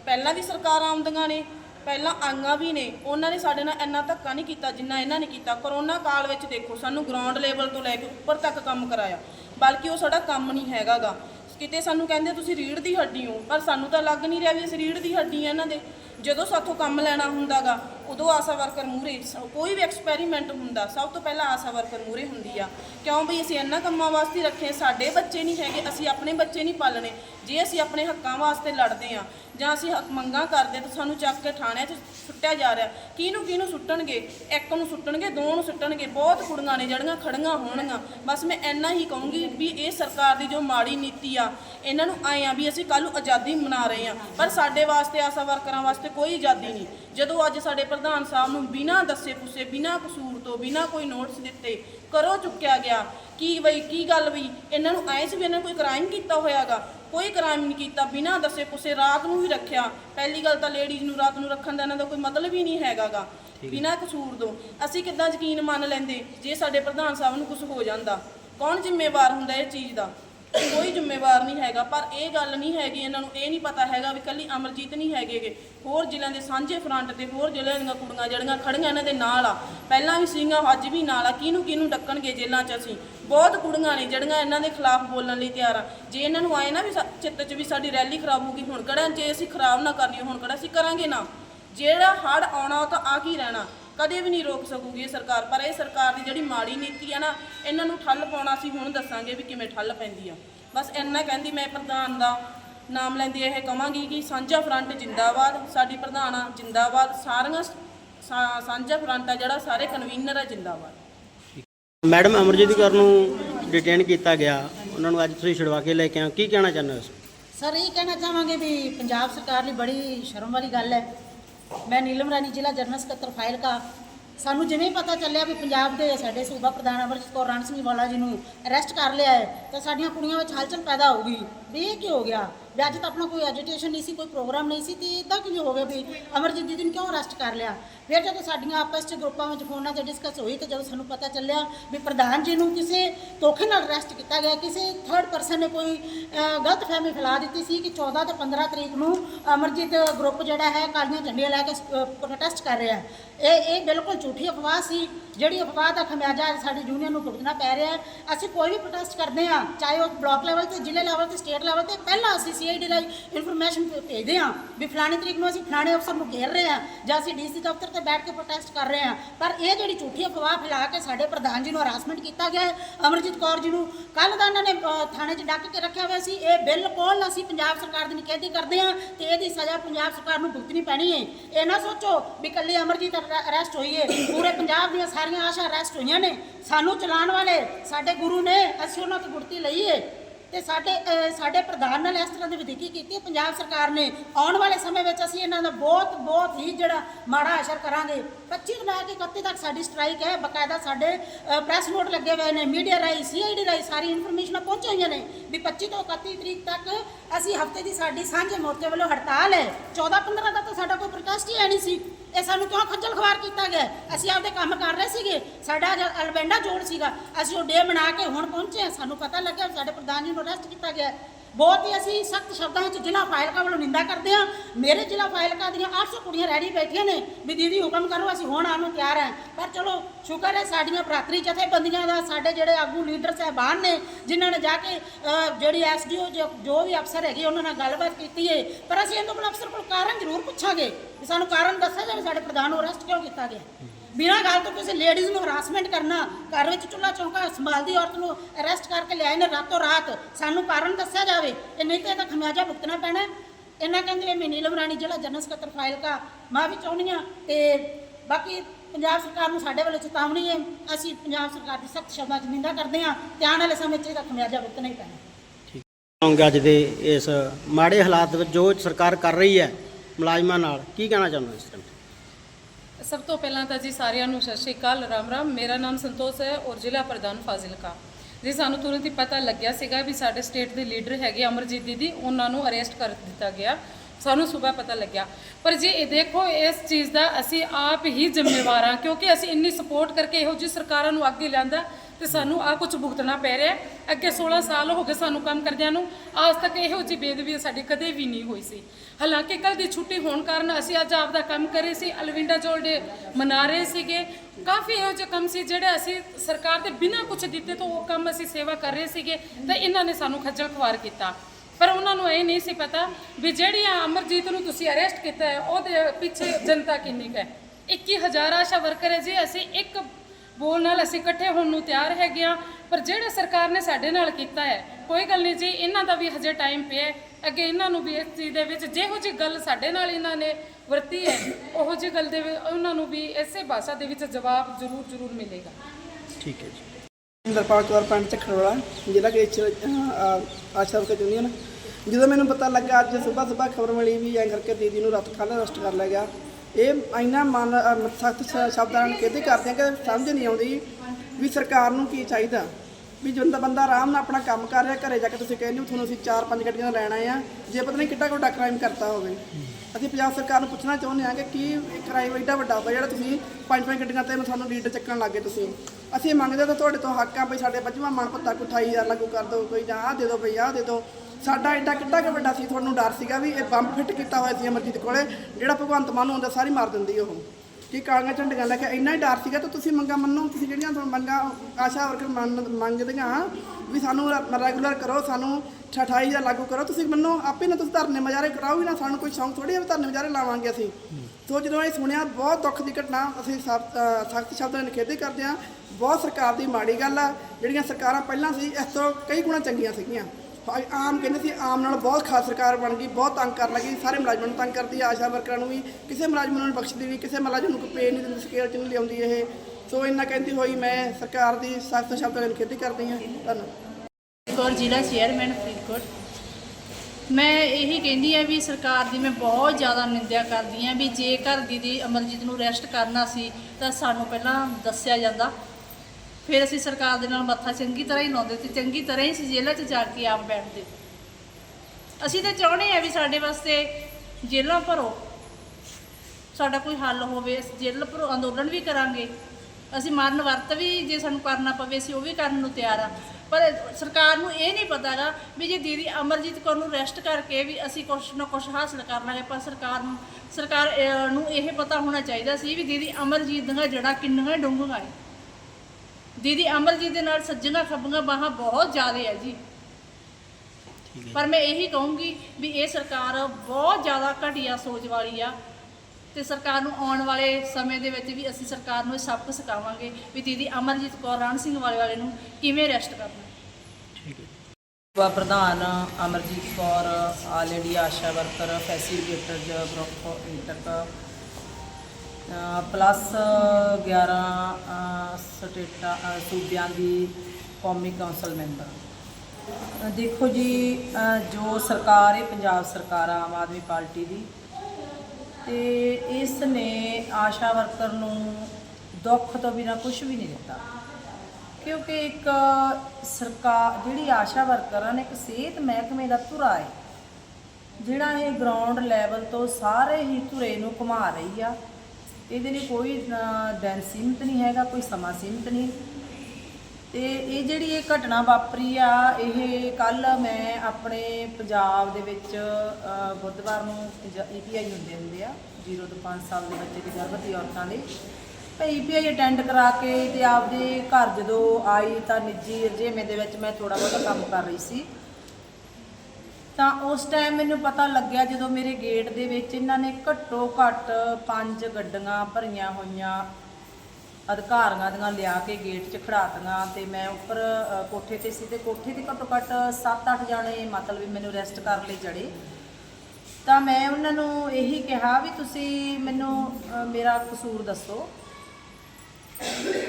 ਪਹਿਲਾਂ ਦੀ ਸਰਕਾਰਾਂ ਆਉਂਦੀਆਂ ਨੇ, ਪਹਿਲਾਂ ਆਈਆਂ ਵੀ ਨੇ, ਉਹਨਾਂ ਨੇ ਸਾਡੇ ਨਾਲ ਇੰਨਾ ਧੱਕਾ ਨਹੀਂ ਕੀਤਾ ਜਿੰਨਾ ਇਹਨਾਂ ਨੇ ਕੀਤਾ। ਕਰੋਨਾ ਕਾਲ ਵਿੱਚ ਦੇਖੋ, ਸਾਨੂੰ ਗਰਾਊਂਡ ਲੈਵਲ ਤੋਂ ਲੈ ਕੇ ਉੱਪਰ ਤੱਕ ਕੰਮ ਕਰਾਇਆ। ਬਲਕਿ ਉਹ ਸਾਡਾ ਕੰਮ ਨਹੀਂ ਹੈਗਾਗਾ। ਕਿਤੇ ਸਾਨੂੰ ਕਹਿੰਦੇ ਤੁਸੀਂ ਰੀੜ ਦੀ ਹੱਡੀ ਹੋ, ਪਰ ਸਾਨੂੰ ਤਾਂ ਲੱਗ ਨਹੀਂ ਰਿਹਾ ਵੀ ਅਸੀਂ ਰੀੜ ਦੀ ਹੱਡੀ ਆ ਇਹਨਾਂ ਦੇ। ਜਦੋਂ ਸਾਥੋਂ ਕੰਮ ਲੈਣਾ ਹੁੰਦਾਗਾ, ਉਦੋਂ ਆਸਾ ਵਰਕਰ ਮੂਰੇ ਕੋਈ ਵੀ ਐਕਸਪੈਰੀਮੈਂਟ ਹੁੰਦਾ, ਸਭ ਤੋਂ ਪਹਿਲਾਂ ਆਸਾ ਵਰਕਰ ਮੂਰੇ ਹੁੰਦੀ ਆ। ਕਿਉਂ ਵੀ ਅਸੀਂ ਇਹਨਾਂ ਕੰਮਾਂ ਵਾਸਤੇ ਰੱਖੇ, ਸਾਡੇ ਬੱਚੇ ਨਹੀਂ ਹੈਗੇ, ਅਸੀਂ ਆਪਣੇ ਬੱਚੇ ਨਹੀਂ ਪਾਲਣੇ। ਜੇ ਅਸੀਂ ਆਪਣੇ ਹੱਕਾਂ ਵਾਸਤੇ ਲੜਦੇ ਆ, ਜਾਂ ਅਸੀਂ ਹੱਕ ਮੰਗਾਂ ਕਰਦੇ, ਤਾਂ ਸਾਨੂੰ ਚੱਕ ਕੇ ਥਾਣਿਆਂ 'ਚ ਸੁੱਟਿਆ ਜਾ ਰਿਹਾ। ਕਿਹਨੂੰ ਕਿਹਨੂੰ ਸੁੱਟਣਗੇ? ਇੱਕ ਨੂੰ ਸੁੱਟਣਗੇ, ਦੋ ਨੂੰ ਸੁੱਟਣਗੇ। ਬਹੁਤ ਕੁੜੀਆਂ ਨੇ ਜਿਹੜੀਆਂ ਖੜੀਆਂ ਹੋਣਗੀਆਂ। ਬਸ ਮੈਂ ਇੰਨਾ ਹੀ ਕਹੂੰਗੀ ਵੀ ਇਹ ਸਰਕਾਰ ਦੀ ਜੋ ਮਾੜੀ ਨੀਤੀ ਆ, ਇਹਨਾਂ ਨੂੰ ਆਏ ਆ ਵੀ ਅਸੀਂ ਕੱਲ੍ਹ ਨੂੰ ਆਜ਼ਾਦੀ ਮਨਾ ਰਹੇ ਆ। ਪਰ ਸਾਡੇ ਵਾਸਤੇ, ਆਸਾ ਵਰਕਰਾਂ ਵਾਸਤੇ ਕੋਈ ਆਜ਼ਾਦੀ ਨਹੀਂ। ਜਦੋਂ ਅੱਜ ਸਾਡੇ ਪ੍ਰਧਾਨ ਸਾਹਿਬ ਨੂੰ ਬਿਨਾਂ ਦੱਸੇ ਪੁੱਛੇ ਬਿਨਾਂ ਕਸੂਰ ਤੋਂ ਬਿਨਾਂ ਕੋਈ ਨੋਟਿਸ ਦਿੱਤੇ ਕਰੋ ਚੁੱਕਿਆ ਗਿਆ ਕੀ ਬਈ ਕੀ ਗੱਲ ਬਈ? ਇਹਨਾਂ ਨੂੰ ਐਂ ਸੀ ਵੀ ਇਹਨਾਂ ਕੋਈ ਕ੍ਰਾਈਮ ਕੀਤਾ ਹੋਇਆਗਾ। ਕੋਈ ਕ੍ਰਾਈਮ ਨਹੀਂ ਕੀਤਾ ਬਿਨਾਂ ਦੱਸੇ ਪੁੱਛੇ ਰਾਤ ਨੂੰ ਵੀ ਰੱਖਿਆ। ਪਹਿਲੀ ਗੱਲ ਤਾਂ ਲੇਡੀਜ਼ ਨੂੰ ਰਾਤ ਨੂੰ ਰੱਖਣ ਦਾ ਇਹਨਾਂ ਦਾ ਕੋਈ ਮਤਲਬ ਹੀ ਨਹੀਂ ਹੈਗਾਗਾ ਬਿਨਾਂ ਕਸੂਰ ਤੋਂ। ਅਸੀਂ ਕਿੱਦਾਂ ਯਕੀਨ ਮੰਨ ਲੈਂਦੇ ਜੇ ਸਾਡੇ ਪ੍ਰਧਾਨ ਸਾਹਿਬ ਨੂੰ ਕੁਝ ਹੋ ਜਾਂਦਾ? ਕੌਣ ਜ਼ਿੰਮੇਵਾਰ ਹੁੰਦਾ ਇਹ ਚੀਜ਼ ਦਾ? ਕੋਈ ਜ਼ਿੰਮੇਵਾਰ ਨਹੀਂ ਹੈਗਾ, ਪਰ ਇਹ ਗੱਲ ਨਹੀਂ ਹੈਗੀ, ਇਹਨਾਂ ਨੂੰ ਇਹ ਨਹੀਂ ਪਤਾ ਹੈਗਾ ਵੀ ਕੱਲੀ ਅਮਰਜੀਤ ਨਹੀਂ ਹੈਗੇਗੇ ਹੋਰ ਜ਼ਿਲ੍ਹਿਆਂ ਦੇ ਸਾਂਝੇ ਫਰੰਟ ਤੇ ਹੋਰ ਜ਼ਿਲ੍ਹਿਆਂ ਦੀਆਂ ਕੁੜੀਆਂ ਜਿਹੜੀਆਂ ਖੜੀਆਂ ਇਹਨਾਂ ਦੇ ਨਾਲ ਆ, ਪਹਿਲਾਂ ਵੀ ਸੀਗੀਆਂ, ਅੱਜ ਵੀ ਨਾਲ ਆ, ਕਿਹਨੂੰ ਕਿਹਨੂੰ ਡੱਕਣਗੇ ਜੇਲ੍ਹਾਂ 'ਚ ਅਸੀਂ? ਬਹੁਤ ਕੁੜੀਆਂ ਨੇ ਜਿਹੜੀਆਂ ਇਹਨਾਂ ਦੇ ਖਿਲਾਫ ਬੋਲਣ ਲਈ ਤਿਆਰ ਆ। ਜੇ ਇਹਨਾਂ ਨੂੰ ਆਏ ਨਾ ਵੀ ਚਿੱਤ 'ਚ ਵੀ ਸਾਡੀ ਰੈਲੀ ਖਰਾਬ ਹੋਊਗੀ ਹੁਣ ਕਿਹੜਾ ਜੇ ਅਸੀਂ ਖਰਾਬ ਨਾ ਕਰਨੀ ਹੁਣ ਕਿਹੜਾ ਅਸੀਂ ਕਰਾਂਗੇ ਨਾ? ਜਿਹੜਾ ਹੜ ਆਉਣਾ ਉਹ ਤਾਂ ਆ ਕੀ ਰਹਿਣਾ? ਕਦੇ ਵੀ ਨਹੀਂ ਰੋਕ ਸਕੂਗੀ ਇਹ ਸਰਕਾਰ ਪਰ ਇਹ ਸਰਕਾਰ ਦੀ ਜਿਹੜੀ ਮਾੜੀ ਨੀਤੀ ਆ ਨਾ ਇਹਨਾਂ ਨੂੰ ਠੱਲ ਪਾਉਣਾ ਸੀ ਹੁਣ ਦੱਸਾਂਗੇ ਵੀ ਕਿਵੇਂ ਠੱਲ ਪੈਂਦੀ ਆ। ਬਸ ਇੰਨਾ ਕਹਿੰਦੀ ਮੈਂ ਪ੍ਰਧਾਨ ਦਾ ਨਾਮ ਲੈਂਦੀ ਇਹ ਕਵਾਂਗੀ ਕਿ ਸਾਂਝਾ ਫਰੰਟ ਜਿੰਦਾਬਾਦ ਸਾਡੀ ਪ੍ਰਧਾਨਾ ਜਿੰਦਾਬਾਦ ਸਾਰੀਆਂ ਸਾ- ਸਾਂਝਾ ਫਰੰਟ ਆ ਜਿਹੜਾ ਸਾਰੇ ਕਨਵੀਨਰ ਆ ਜਿੰਦਾਬਾਦ। ਮੈਡਮ ਅਮਰਜੀਤ ਕੌਰ ਨੂੰ ਡਿਟੇਨ ਕੀਤਾ ਗਿਆ। ਉਹਨਾਂ ਨੂੰ ਅੱਜ ਤੁਸੀਂ ਛੁਡਵਾ ਕੇ ਲੈ ਕੇ ਆਏ ਹੋ। ਕੀ ਕਹਿਣਾ ਚਾਹੁੰਦੇ ਹੋ? ਸਰ ਇਹ ਕਹਿਣਾ ਚਾਹਾਂਗੇ ਵੀ ਪੰਜਾਬ ਸਰਕਾਰ ਲਈ ਬੜੀ ਸ਼ਰਮ ਵਾਲੀ ਗੱਲ ਹੈ। ਮੈਂ ਨੀਲਮ ਰਾਣੀ ਜ਼ਿਲ੍ਹਾ ਜਨਰਲ ਸਕੱਤਰ ਫਾਇਲਕਾ ਸਾਨੂੰ ਜਿਵੇਂ ਪਤਾ ਚੱਲਿਆ ਵੀ ਪੰਜਾਬ ਦੇ ਸਾਡੇ ਸੂਬਾ ਪ੍ਰਧਾਨ ਅਮਰਜੀਤ ਕੌਰ ਰਣ ਸਿੰਘ ਵਾਲਾ ਜੀ ਨੂੰ ਅਰੈਸਟ ਕਰ ਲਿਆ ਹੈ, ਤਾਂ ਸਾਡੀਆਂ ਕੁੜੀਆਂ ਵਿੱਚ ਹਲਚਲ ਪੈਦਾ ਹੋ ਗਈ। ਵੀ ਇਹ ਕੀ ਹੋ ਗਿਆ? ਅੱਜ ਤਾਂ ਆਪਣਾ ਕੋਈ ਐਜੀਟੇਸ਼ਨ ਨਹੀਂ ਸੀ, ਕੋਈ ਪ੍ਰੋਗਰਾਮ ਨਹੀਂ ਸੀ, ਤੇ ਇਦਾਂ ਕਿਵੇਂ ਹੋ ਗਿਆ ਵੀ ਅਮਰਜੀਤ ਦੀਦੀ ਨੂੰ ਕਿਉਂ ਅਰੈਸਟ ਕਰ ਲਿਆ? ਫਿਰ ਜਦੋਂ ਸਾਡੀਆਂ ਆਪਸ 'ਚ ਗਰੁੱਪਾਂ ਵਿੱਚ ਫੋਨਾਂ 'ਤੇ ਡਿਸਕਸ ਹੋਈ ਤੇ ਜਦੋਂ ਸਾਨੂੰ ਪਤਾ ਚੱਲਿਆ ਵੀ ਪ੍ਰਧਾਨ ਜੀ ਨੂੰ ਕਿਸੇ ਧੋਖੇ ਨਾਲ ਅਰੈਸਟ ਕੀਤਾ ਗਿਆ, ਕਿਸੇ ਥਰਡ ਪਰਸਨ ਨੇ ਕੋਈ ਗਲਤ ਫਹਿਮੀ ਫੈਲਾ ਦਿੱਤੀ ਸੀ ਕਿ 14 ਤੇ 15 ਤਰੀਕ ਨੂੰ ਅਮਰਜੀਤ ਗਰੁੱਪ ਜਿਹੜਾ ਹੈ ਕਾਲੀਆਂ ਝੰਡੀਆਂ ਲੈ ਕੇ ਪ੍ਰੋਟੈਸਟ ਕਰ ਰਿਹਾ। ਇਹ ਇਹ ਬਿਲਕੁਲ ਝੂਠੀ ਅਫਵਾਹ ਸੀ। ਜਿਹੜੀ ਅਫਵਾਹ ਦਾ ਖਮਿਆਜਾ ਸਾਡੀ ਯੂਨੀਅਨ ਨੂੰ ਭੁਗਤਣਾ ਪੈ ਰਿਹਾ ਹੈ। ਅਸੀਂ ਕੋਈ ਵੀ ਪ੍ਰੋਟੈਸਟ ਕਰਦੇ ਹਾਂ, ਚਾਹੇ ਉਹ ਬਲਾਕ ਲੈਵਲ ਤੇ, ਜ਼ਿਲ੍ਹੇ ਲੈਵਲ ਤੇ ਸਟੇਟ ਲੈਵਲ ਤੇ, ਪਹਿਲਾਂ ਅਸੀਂ ਸੀਆਈਡੀ ਲਈ ਇਨਫੋਰਮੇਸ਼ਨ ਭੇਜਦੇ ਹਾਂ ਵੀ ਫਲਾਣੀ ਤਰੀਕ ਨੂੰ ਅਸੀਂ ਫਲਾਣੇ ਅਫਸਰ ਨੂੰ ਘੇਰ ਰਹੇ ਹਾਂ ਜਾਂ ਅਸੀਂ ਡੀਸੀ ਦਫ਼ਤਰ ਤੇ ਬੈਠ ਕੇ ਪ੍ਰੋਟੈਸਟ ਕਰ ਰਹੇ ਹਾਂ। ਪਰ ਇਹ ਜਿਹੜੀ ਝੂਠੀ ਅਫਵਾਹ ਫੈਲਾ ਕੇ ਸਾਡੇ ਪ੍ਰਧਾਨ ਜੀ ਨੂੰ ਹਰਾਸਮੈਂਟ ਕੀਤਾ ਗਿਆ ਅਮਰਜੀਤ ਕੌਰ ਜੀ ਨੂੰ ਕੱਲ ਦਾ ਇਹਨਾਂ ਨੇ ਥਾਣੇ 'ਚ ਡੱਕ ਕੇ ਰੱਖਿਆ ਹੋਇਆ ਸੀ। ਇਹ ਬਿਲਕੁਲ ਅਸੀਂ ਪੰਜਾਬ ਸਰਕਾਰ ਦੀ ਨਿਖੇਧੀ ਕਰਦੇ ਹਾਂ ਤੇ ਇਹਦੀ ਸਜ਼ਾ ਪੰਜਾਬ ਸਰਕਾਰ ਨੂੰ ਭੁਗਤਣੀ ਪੈਣੀ ਹੈ। ਇਹ ਨਾ ਸੋਚੋ ਵੀ ਕੱਲੀ ਅਮਰਜੀਤ ਅਰੈਸਟ ਹੋਈ ਹੈ ਪੂਰੇ ਪੰਜਾਬ ਦੀਆਂ ਸਾਰੀਆਂ ਆਸ਼ਾ ਅਰੈਸਟ ਹੋਈਆਂ ਨੇ। ਸਾਨੂੰ ਚਲਾਉਣ ਵਾਲੇ ਸਾਡੇ ਗੁਰੂ ਨੇ, ਅਸੀਂ ਉਹਨਾਂ ਤੋਂ ਗੁਰਤੀ ਲਈ ਹੈ ਤੇ ਸਾਡੇ ਸਾਡੇ ਪ੍ਰਧਾਨ ਨਾਲ ਇਸ ਤਰ੍ਹਾਂ ਦੀ ਵਧੀਕੀ ਕੀਤੀ। ਪੰਜਾਬ ਸਰਕਾਰ ਨੇ ਆਉਣ ਵਾਲੇ ਸਮੇਂ ਵਿੱਚ ਅਸੀਂ ਇਹਨਾਂ ਦਾ ਬਹੁਤ ਬਹੁਤ ਹੀ ਜਿਹੜਾ ਮਾੜਾ ਅਸਰ ਕਰਾਂਗੇ। 25 ਤੋਂ ਲੈ ਕੇ 31 ਤੱਕ ਸਾਡੀ ਸਟ੍ਰਾਈਕ ਹੈ। ਬਕਾਇਦਾ ਸਾਡੇ ਪ੍ਰੈਸ ਨੋਟ ਲੱਗੇ ਹੋਏ ਨੇ, ਮੀਡੀਆ ਰਾਈ ਸੀਆਈਡੀ ਰਾਈ ਸਾਰੀ ਇਨਫੋਰਮੇਸ਼ਨਾਂ ਪਹੁੰਚੀਆਂ ਹੋਈਆਂ ਨੇ ਵੀ 25 ਤੋਂ 31 ਤਰੀਕ ਤੱਕ ਅਸੀਂ ਹਫ਼ਤੇ ਦੀ ਸਾਡੀ ਸਾਂਝੇ ਮੋਰਚੇ ਵੱਲੋਂ ਹੜਤਾਲ ਹੈ। 14 15 ਦਾ ਤਾਂ ਸਾਡਾ ਕੋਈ ਪ੍ਰੋਟੈਸਟ ਹੀ ਹੈ ਨਹੀਂ ਸੀ। ਇਹ ਸਾਨੂੰ ਕਿਉਂ ਖੱਜਲ ਖਵਾਰ ਕੀਤਾ ਗਿਆ ਅਸੀਂ ਆਪਦੇ ਕੰਮ ਕਰ ਰਹੇ ਸੀਗੇ ਸਾਡਾ ਜਦ ਅਲਬੈਂਡਾ ਜੋੜ ਸੀਗਾ ਅਸੀਂ ਉਹ ਡੇ ਬਣਾ ਕੇ ਹੁਣ ਪਹੁੰਚੇ ਹਾਂ। ਸਾਨੂੰ ਪਤਾ ਲੱਗਿਆ ਸਾਡੇ ਪ੍ਰਧਾਨ ਜੀ ਨੂੰ ਅਰੈਸਟ ਕੀਤਾ ਗਿਆ ਹੈ। ਬਹੁਤ ਹੀ ਅਸੀਂ ਸਖਤ ਸ਼ਬਦਾਂ ਵਿੱਚ ਜ਼ਿਲ੍ਹਾ ਫਾਇਲਕਾ ਵੱਲੋਂ ਨਿੰਦਾ ਕਰਦੇ ਹਾਂ। ਮੇਰੇ ਜ਼ਿਲ੍ਹਾ ਫਾਇਲਕਾ ਦੀਆਂ 800 ਕੁੜੀਆਂ ਰੈਡੀ ਬੈਠੀਆਂ ਨੇ ਵੀ ਦੀਦੀ ਹੁਕਮ ਕਰੋ ਅਸੀਂ ਹੁਣ ਆਉਣ ਨੂੰ ਤਿਆਰ ਹਾਂ। ਪਰ ਚਲੋ ਸ਼ੁਕਰ ਹੈ ਸਾਡੀਆਂ ਪ੍ਰਾਤਰੀ ਜਥੇਬੰਦੀਆਂ ਦਾ ਸਾਡੇ ਜਿਹੜੇ ਆਗੂ ਲੀਡਰ ਸਹਿਬਾਨ ਨੇ ਜਿਨ੍ਹਾਂ ਨੇ ਜਾ ਕੇ ਅਹ, ਜਿਹੜੀ ਐਸਡੀਓ ਜੋ ਵੀ ਅਫਸਰ ਹੈਗੇ ਉਹਨਾਂ ਨਾਲ ਗੱਲਬਾਤ ਕੀਤੀ ਹੈ ਪਰ ਅਸੀਂ ਇਹਨਾਂ ਕੋਲ ਅਫਸਰ ਕੋਲ ਕਾਰਨ ਜ਼ਰੂਰ ਪੁੱਛਾਂਗੇ। ਵੀ ਸਾਨੂੰ ਕਾਰਨ ਦੱਸਿਆ ਜਾਵੇ ਸਾਡੇ ਪ੍ਰਧਾਨ ਨੂੰ ਅਰੈਸਟ ਕਿਉਂ ਕੀਤਾ ਗਿਆ? ਬਿਨਾਂ ਗੱਲ ਤੋਂ ਕਿਸੇ ਲੇਡੀਜ਼ ਨੂੰ ਹਰਾਸਮੈਂਟ ਕਰਨਾ, ਘਰ ਵਿੱਚ ਚੁੱਲ੍ਹਾ ਚੌਂਕਾ ਸੰਭਾਲਦੀ ਔਰਤ ਨੂੰ ਅਰੈਸਟ ਕਰਕੇ ਲਿਆਏ ਨੇ ਰਾਤੋਂ ਰਾਤ। ਸਾਨੂੰ ਕਾਰਨ ਦੱਸਿਆ ਜਾਵੇ, ਇਹ ਨਹੀਂ ਤਾਂ ਇਹਦਾ ਖਮਿਆਜਾ ਭੁਗਤਣਾ ਪੈਣਾ ਇਹਨਾਂ ਕਹਿੰਦੇ ਮੈਂ ਨੀਲਮ ਰਾਣੀ ਜ਼ਿਲ੍ਹਾ ਜਨਰਲ ਸਕੱਤਰ ਫਾਇਲਕਾ ਮੈਂ ਵੀ ਚਾਹੁੰਦੀ ਹਾਂ ਤੇ ਬਾਕੀ ਪੰਜਾਬ ਸਰਕਾਰ ਨੂੰ ਸਾਡੇ ਵੱਲੋਂ ਚੇਤਾਵਨੀ ਹੈ, ਅਸੀਂ ਪੰਜਾਬ ਸਰਕਾਰ ਦੀ ਸਖਤ ਸ਼ਬਦਾਂ 'ਚ ਨਿੰਦਾ ਕਰਦੇ ਹਾਂ ਤੇ ਆਉਣ ਵਾਲੇ ਸਮੇਂ 'ਚ ਇਹਦਾ ਖਮਿਆਜਾ ਭੁਗਤਣਾ ਹੀ ਪੈਣਾ ਚਾਹੋਗੇ ਅੱਜ ਦੇ ਇਸ ਮਾੜੇ ਹਾਲਾਤ ਵਿੱਚ ਜੋ ਸਰਕਾਰ ਕਰ ਰਹੀ ਹੈ ਮੁਲਾਜ਼ਮਾਂ ਨਾਲ, ਕੀ ਕਹਿਣਾ ਚਾਹੁੰਦੇ ਇਸ ਟਾਈਮ ਸਭ ਤੋਂ ਪਹਿਲਾਂ ਤਾਂ ਜੀ ਸਾਰਿਆਂ ਨੂੰ ਸਤਿ ਸ਼੍ਰੀ ਅਕਾਲ, ਰਾਮ ਰਾਮ। ਮੇਰਾ ਨਾਮ ਸੰਤੋਸ਼ ਹੈ ਔਰ ਜ਼ਿਲ੍ਹਾ ਪ੍ਰਧਾਨ ਫਾਜ਼ਿਲਕਾ। ਜੀ ਸਾਨੂੰ ਤੁਰੰਤ ਹੀ ਪਤਾ ਲੱਗਿਆ ਸੀਗਾ ਵੀ ਸਾਡੇ ਸਟੇਟ ਦੇ ਲੀਡਰ ਹੈਗੇ ਅਮਰਜੀਤ ਦੀਦੀ, ਉਹਨਾਂ ਨੂੰ ਅਰੈਸਟ ਕਰ ਦਿੱਤਾ ਗਿਆ। ਸਾਨੂੰ ਸਵੇਰ ਪਤਾ ਲੱਗਿਆ। ਪਰ ਜੀ ਇਹ ਦੇਖੋ, ਇਸ ਚੀਜ਼ ਦਾ ਅਸੀਂ ਆਪ ਹੀ ਜ਼ਿੰਮੇਵਾਰ ਹਾਂ, ਕਿਉਂਕਿ ਅਸੀਂ ਇੰਨੀ ਸਪੋਰਟ ਕਰਕੇ ਇਹੋ ਜਿਹੀ ਸਰਕਾਰਾਂ ਨੂੰ ਅੱਗੇ ਲਿਆਂਦਾ ਤੇ ਸਾਨੂੰ ਆ ਕੁਝ ਭੁਗਤਣਾ ਪੈ ਰਿਹਾ ਅੱਗੇ 16 ਸਾਲ ਹੋ ਗਏ ਸਾਨੂੰ ਕੰਮ ਕਰਦਿਆਂ ਨੂੰ। ਅੱਜ ਤੱਕ ਇਹੋ ਜਿਹੀ ਬੇਦਬੀ ਸਾਡੀ ਕਦੇ ਵੀ ਨਹੀਂ ਹੋਈ ਸੀ। ਹਾਲਾਂਕਿ ਕੱਲ ਦੀ ਛੁੱਟੀ ਹੋਣ ਕਾਰਨ ਅਸੀਂ ਅੱਜ ਆਪਦਾ ਕੰਮ ਕਰੇ ਸੀ ਅਲਵਿੰਡਾ ਜੋਲ ਡੇ ਮਨਾ ਰਹੇ ਸੀਗੇ। ਕਾਫੀ ਇਹੋ ਜਿਹੇ ਕੰਮ ਸੀ ਜਿਹੜੇ ਅਸੀਂ ਸਰਕਾਰ ਦੇ ਬਿਨਾਂ ਕੁਝ ਦਿੱਤੇ ਤੋਂ ਉਹ ਕੰਮ ਅਸੀਂ ਸੇਵਾ ਕਰ ਰਹੇ ਸੀਗੇ ਤੇ ਇਹਨਾਂ ਨੇ ਸਾਨੂੰ ਖੱਜਲ ਖਵਾਰ ਕੀਤਾ। ਪਰ ਉਹਨਾਂ ਨੂੰ ਇਹ ਨਹੀਂ ਸੀ ਪਤਾ ਵੀ ਜਿਹੜੀ ਅਮਰਜੀਤ ਨੂੰ ਤੁਸੀਂ ਅਰੈਸਟ ਕੀਤਾ ਹੈ, ਉਹਦੇ ਪਿੱਛੇ ਜਨਤਾ ਕਿੰਨੀ ਕੁ ਹੈ। 21000 ਆਸ਼ਾ ਵਰਕਰ ਹੈ ਜੀ, ਅਸੀਂ ਇੱਕ ਬੋਲ ਨਾਲ ਅਸੀਂ ਇਕੱਠੇ ਹੋਣ ਨੂੰ ਤਿਆਰ ਹੈਗੇ ਆ ਪਰ ਜਿਹੜਾ ਸਰਕਾਰ ਨੇ ਸਾਡੇ ਨਾਲ ਕੀਤਾ ਹੈ, ਕੋਈ ਗੱਲ ਨਹੀਂ ਜੀ, ਇਹਨਾਂ ਦਾ ਵੀ ਹਜੇ ਟਾਈਮ ਪਿਆ ਅੱਗੇ ਇਹਨਾਂ ਨੂੰ ਵੀ ਇਸ ਚੀਜ਼ ਦੇ ਵਿੱਚ ਜਿਹੋ ਜੀ ਗੱਲ ਸਾਡੇ ਨਾਲ ਇਹਨਾਂ ਨੇ ਵਰਤੀ ਹੈ, ਉਹੋ ਜੀ ਗੱਲ ਦੇ ਉਹਨਾਂ ਨੂੰ ਵੀ ਇਸੇ ਭਾਸ਼ਾ ਦੇ ਵਿੱਚ ਜਵਾਬ ਜ਼ਰੂਰ ਜ਼ਰੂਰ ਮਿਲੇਗਾ। ਠੀਕ ਹੈ ਜੀ। ਇੰਦਰਪਾਲ ਕੌਰ ਪਿੰਡ ਝਖੜਵਾਲਾ, ਜ਼ਿਲ੍ਹਾ ਕੇ ਆਸ਼ਾ ਵਰਕਰ ਯੂਨੀਅਨ। ਜਦੋਂ ਮੈਨੂੰ ਪਤਾ ਲੱਗਾ, ਅੱਜ ਸਵੇਰ ਸਵੇਰ ਖਬਰ ਮਿਲੀ ਵੀ ਐਂ ਕਰਕੇ ਦੀਦੀ ਨੂੰ ਰਾਤ ਕੱਲ੍ਹ ਅਰੈਸਟ ਕਰ ਲਿਆ ਗਿਆ। ਇਹ ਇੰਨਾ ਮਨ ਸਖਤ ਸ਼ਬਦਾਂ ਨਾਲ ਕਿਹਦੇ ਕਰਦੇ ਆ ਕਿ ਸਮਝ ਨਹੀਂ ਆਉਂਦੀ ਵੀ ਸਰਕਾਰ ਨੂੰ ਕੀ ਚਾਹੀਦਾ। ਵੀ ਜਦੋਂ ਬੰਦਾ ਆਰਾਮ ਨਾਲ ਆਪਣਾ ਕੰਮ ਕਰ ਰਿਹਾ, ਘਰੇ ਜਾ ਕੇ ਤੁਸੀਂ ਕਹਿੰਦੇ ਹੋ, ਤੁਹਾਨੂੰ ਅਸੀਂ ਚਾਰ ਪੰਜ ਗੱਡੀਆਂ ਲੈਣ ਆਏ ਆ। ਜੇ ਪਤਾ ਨਹੀਂ ਕਿੱਡਾ ਕੋਡਾ ਕ੍ਰਾਈਮ ਕਰਤਾ ਹੋਵੇ। ਅਸੀਂ ਪੰਜਾਬ ਸਰਕਾਰ ਨੂੰ ਪੁੱਛਣਾ ਚਾਹੁੰਦੇ ਹਾਂ ਕਿ ਕੀ ਕ੍ਰਾਈਮ ਐਡਾ ਵੱਡਾ ਹੋਇਆ ਜਿਹੜਾ ਤੁਸੀਂ ਪੰਜ ਪੰਜ ਗੱਡੀਆਂ ਤੇ ਸਾਨੂੰ ਲੀਡਰ ਚੱਕਣ ਲੱਗੇ ਤੁਸੀਂ। ਅਸੀਂ ਮੰਗਦੇ ਤਾਂ ਤੁਹਾਡੇ ਤੋਂ ਹੱਕ ਆ ਵੀ ਸਾਡੇ ਪੰਜਵਾਂ ਮਨ ਪੱਤਾ ਕੋਈ 28000 ਲਾਗੂ ਕਰ ਦਿਓ ਕੋਈ ਜਾਂ ਆਹ ਦੇ ਦਿਓ ਭਈ ਆਹ ਦੇ ਦਿਓ ਸਾਡਾ ਐਡਾ ਕਿੱਡਾ ਕੁ ਵੱਡਾ ਸੀ, ਤੁਹਾਨੂੰ ਡਰ ਸੀਗਾ ਵੀ ਇਹ ਬੰਬ ਫਿੱਟ ਕੀਤਾ ਹੋਇਆ ਸੀ ਅਮਰਜੀਤ ਕੋਲੇ, ਜਿਹੜਾ ਭਗਵੰਤ ਮਾਨ ਨੂੰ ਆਉਂਦਾ ਸਾਰੀ ਮਾਰ ਦਿੰਦੀ ਉਹ। ਕਿ ਕਾਲੀਆਂ ਝੰਡੀਆਂ ਲੈ ਕੇ ਇੰਨਾ ਹੀ ਡਰ ਸੀਗਾ ਤਾਂ ਤੁਸੀਂ ਮੰਗਾ ਮੰਨੋ, ਤੁਸੀਂ ਜਿਹੜੀਆਂ ਤੁਹਾਨੂੰ ਮੰਗਾ, ਆਸ਼ਾ ਵਰਕਰ ਮੰਨ, ਮੰਗਦੀਆਂ, ਵੀ ਸਾਨੂੰ ਰੈਗੂਲਰ ਕਰੋ, ਸਾਨੂੰ 28000 ਲਾਗੂ ਕਰੋ, ਤੁਸੀਂ ਮੰਨੋ, ਆਪੇ ਨਾ ਤੁਸੀਂ ਧਰਨੇ ਮਜਾਰੇ ਕਰਾਓ ਵੀ ਨਾ ਸਾਨੂੰ ਕੋਈ ਸ਼ੌਂਕ ਥੋੜੀ ਹੈ ਵੀ ਧਰਨੇ ਮਜਾਰੇ ਲਾਵਾਂਗੇ ਅਸੀਂ। ਸੋ ਜਦੋਂ ਇਹ ਸੁਣਿਆ, ਬਹੁਤ ਦੁੱਖ ਦੀ ਘਟਨਾ, ਅਸੀਂ ਸਖਤ ਸ਼ਬਦਾਂ ਨਾਲ ਨਿਖੇਧੀ ਕਰਦੇ ਹਾਂ। ਬਹੁਤ ਸਰਕਾਰ ਦੀ ਮਾੜੀ ਗੱਲ ਆ, ਜਿਹੜੀਆਂ ਸਰਕਾਰਾਂ ਪਹਿਲਾਂ ਸੀ, ਇਸ ਤੋਂ ਕਈ ਗੁਣਾ ਚੰਗੀਆਂ ਸੀਗੀਆਂ। ਆਮ ਕਹਿੰਦੇ ਸੀ, ਆਮ ਨਾਲ ਬਹੁਤ ਖਾਸ ਸਰਕਾਰ ਬਣ ਗਈ, ਬਹੁਤ ਤੰਗ ਕਰਨ ਲੱਗੀ, ਸਾਰੇ ਮੁਲਾਜ਼ਮਾਂ ਨੂੰ ਤੰਗ ਕਰਦੀ ਆ, ਆਸ਼ਾ ਵਰਕਰਾਂ ਨੂੰ ਵੀ। ਕਿਸੇ ਮੁਲਾਜ਼ਮ ਨੂੰ ਬਖਸ਼ਦੀ ਨਹੀਂ ਕਿਸੇ ਮੁਲਾਜ਼ਮ ਨੂੰ ਕੋਈ ਪੇ ਨਹੀਂ ਦਿੰਦੀ ਸਕੇਲ 'ਚ ਨਹੀਂ ਲਿਆਉਂਦੀ ਇਹ। ਸੋ ਇੰਨਾ ਕਹਿੰਦੀ ਹੋਈ ਮੈਂ, ਸਰਕਾਰ ਦੀ ਸਖਤ ਸ਼ਬਦਾਂ ਨਾਲ ਨਿਖੇਧੀ ਕਰਦੀ ਹਾਂ ਧੰਨਵਾਦ। ਫਰੀਦਕੋਟ ਜ਼ਿਲ੍ਹਾ ਚੇਅਰਮੈਨ ਫਰੀਦਕੋਟ। ਮੈਂ ਇਹੀ ਕਹਿੰਦੀ ਆ ਵੀ ਸਰਕਾਰ ਦੀ ਮੈਂ ਬਹੁਤ ਜ਼ਿਆਦਾ ਨਿੰਦਿਆ ਕਰਦੀ ਆ ਵੀ ਜੇਕਰ ਦੀਦੀ ਅਮਰਜੀਤ ਨੂੰ ਅਰੈਸਟ ਕਰਨਾ ਸੀ, ਤਾਂ ਸਾਨੂੰ ਪਹਿਲਾਂ ਦੱਸਿਆ ਜਾਂਦਾ। ਫਿਰ ਅਸੀਂ ਸਰਕਾਰ ਦੇ ਨਾਲ ਮੱਥਾ ਚੰਗੀ ਤਰ੍ਹਾਂ ਹੀ ਲਾਉਂਦੇ ਤੇ ਚੰਗੀ ਤਰ੍ਹਾਂ ਹੀ ਅਸੀਂ ਜੇਲ੍ਹਾਂ 'ਚ ਜਾ ਕੇ ਆਪ ਬੈਠਦੇ। ਅਸੀਂ ਤਾਂ ਚਾਹੁੰਦੇ ਆ ਵੀ ਸਾਡੇ ਵਾਸਤੇ ਜੇਲ੍ਹਾਂ ਭਰੋ। ਸਾਡਾ ਕੋਈ ਹੱਲ ਹੋਵੇ, ਅਸੀਂ ਜੇਲ੍ਹ ਭਰੋ, ਅੰਦੋਲਨ ਵੀ ਕਰਾਂਗੇ। ਅਸੀਂ ਮਰਨ ਵਰਤ ਵੀ ਜੇ ਸਾਨੂੰ ਕਰਨਾ ਪਵੇ, ਅਸੀਂ ਉਹ ਵੀ ਕਰਨ ਨੂੰ ਤਿਆਰ ਆ ਪਰ ਸਰਕਾਰ ਨੂੰ ਇਹ ਨਹੀਂ ਪਤਾਗਾ ਵੀ ਜੇ ਦੀਦੀ ਅਮਰਜੀਤ ਕੌਰ ਨੂੰ ਰੈਸਟ ਕਰਕੇ ਵੀ ਅਸੀਂ ਕੁਛ ਨਾ ਕੁਛ ਹਾਸਲ ਕਰ ਲਾਂਗੇ ਪਰ ਸਰਕਾਰ ਨੂੰ ਸਰਕਾਰ ਨੂੰ ਇਹ ਪਤਾ ਹੋਣਾ ਚਾਹੀਦਾ ਸੀ ਵੀ ਦੀਦੀ ਅਮਰਜੀਤ ਦੀਆਂ ਜੜ੍ਹਾਂ ਕਿੰਨੀਆਂ ਡੂੰਘੀਆਂ ਹੈ ਦੀਦੀ ਅਮਰਜੀਤ ਦੇ ਨਾਲ ਸੱਜਣਾ ਖੱਬੀਆਂ ਬਾਹਾਂ ਬਹੁਤ ਜ਼ਿਆਦਾ ਹੈ ਜੀ। ਪਰ ਮੈਂ ਇਹੀ ਕਹੂੰਗੀ ਵੀ ਇਹ ਸਰਕਾਰ ਬਹੁਤ ਜ਼ਿਆਦਾ ਘਟੀਆ ਸੋਚ ਵਾਲੀ ਆ ਤੇ ਸਰਕਾਰ ਨੂੰ ਆਉਣ ਵਾਲੇ ਸਮੇਂ ਦੇ ਵਿੱਚ ਵੀ ਅਸੀਂ ਸਰਕਾਰ ਨੂੰ ਇਹ ਸਬਕ ਸਿਖਾਵਾਂਗੇ ਵੀ ਦੀਦੀ ਅਮਰਜੀਤ ਕੌਰ ਰਣ ਸਿੰਘ ਵਾਲੇ ਵਾਲੇ ਨੂੰ ਕਿਵੇਂ ਅਰੈਸਟ ਕਰਨਾ। ਸੂਬਾ ਪ੍ਰਧਾਨ Amarjit Kaur all India Asha worker facilitator group INTUC plus 11 ਸਟੇਟਾਂ ਸੂਬਿਆਂ ਦੀ ਕੌਮੀ ਕੌਂਸਲ ਮੈਂਬਰ ਦੇਖੋ ਜੀ ਜੋ ਸਰਕਾਰ ਹੈ, ਪੰਜਾਬ ਸਰਕਾਰ ਆਮ ਆਦਮੀ ਪਾਰਟੀ ਦੀ, ਤੇ ਇਸ ਨੇ ਆਸ਼ਾ ਵਰਕਰ ਨੂੰ ਦੁੱਖ ਤੋਂ ਬਿਨਾ ਕੁਝ ਵੀ ਨਹੀਂ ਦਿੱਤਾ। ਕਿਉਂਕਿ ਇੱਕ ਸਰਕਾਰ, ਜਿਹੜੀ ਆਸ਼ਾ ਵਰਕਰ ਹਨ ਇੱਕ ਸਿਹਤ ਮਹਿਕਮੇ ਦਾ ਧੁਰਾ ਹੈ, ਜਿਹੜਾ ਇਹ ਗਰਾਊਂਡ ਲੈਵਲ ਤੋਂ ਸਾਰੇ ਹੀ ਧੁਰੇ ਨੂੰ ਘੁਮਾ ਰਹੀ ਆ। ਇਹਦੇ ਲਈ ਕੋਈ ਦਿਨ ਸੀਮਤ ਨਹੀਂ ਹੈਗਾ, ਕੋਈ ਸਮਾਂ ਸੀਮਤ ਨਹੀਂ। ਤੇ ਇਹ ਜਿਹੜੀ ਇਹ ਘਟਨਾ ਵਾਪਰੀ ਆ, ਇਹ ਕੱਲ ਮੈਂ ਆਪਣੇ ਪੰਜਾਬ ਦੇ ਵਿੱਚ ਬੁੱਧਵਾਰ ਨੂੰ ਈਪੀਆਈ ਹੁੰਦੇ ਹੁੰਦੇ ਆ 0 ਤੋਂ 5 ਸਾਲ ਦੇ ਬੱਚੇ ਦੀ ਗਰਭਵਤੀ ਔਰਤਾਂ ਦੇ ਈਪੀਆਈ ਅਟੈਂਡ ਕਰਾ ਕੇ ਤੇ ਆਪਦੇ ਘਰ ਜਦੋਂ ਆਈ ਤਾਂ ਨਿੱਜੀ ਰਜੇਵੇਂ ਦੇ ਵਿੱਚ ਮੈਂ ਥੋੜਾ ਬਹੁਤਾ ਕੰਮ ਕਰ ਰਹੀ ਸੀ। ਤਾਂ ਉਸ ਟਾਈਮ ਮੈਨੂੰ ਪਤਾ ਲੱਗਿਆ ਜਦੋਂ ਮੇਰੇ ਗੇਟ ਦੇ ਵਿੱਚ ਇਹਨਾਂ ਨੇ ਘੱਟੋ ਘੱਟ ਪੰਜ ਗੱਡੀਆਂ ਭਰੀਆਂ ਹੋਈਆਂ, ਅਧਿਕਾਰੀਆਂ ਦੀਆਂ ਲਿਆ ਕੇ ਗੇਟ 'ਚ ਖੜਾਤੀਆਂ ਤੇ ਮੈਂ ਉੱਪਰ ਕੋਠੇ ਤੇ ਸੀ ਤੇ ਕੋਠੇ ਤੇ ਘੱਟੋ ਘੱਟ 7-8 ਜਾਣੇ ਮਤਲਬ ਵੀ ਮੈਨੂੰ ਰੈਸਟ ਕਰਨ ਲਈ ਚੜੇ ਤਾਂ ਮੈਂ ਉਹਨਾਂ ਨੂੰ ਇਹੀ ਕਿਹਾ ਵੀ ਤੁਸੀਂ ਮੈਨੂੰ ਮੇਰਾ ਕਸੂਰ ਦੱਸੋ।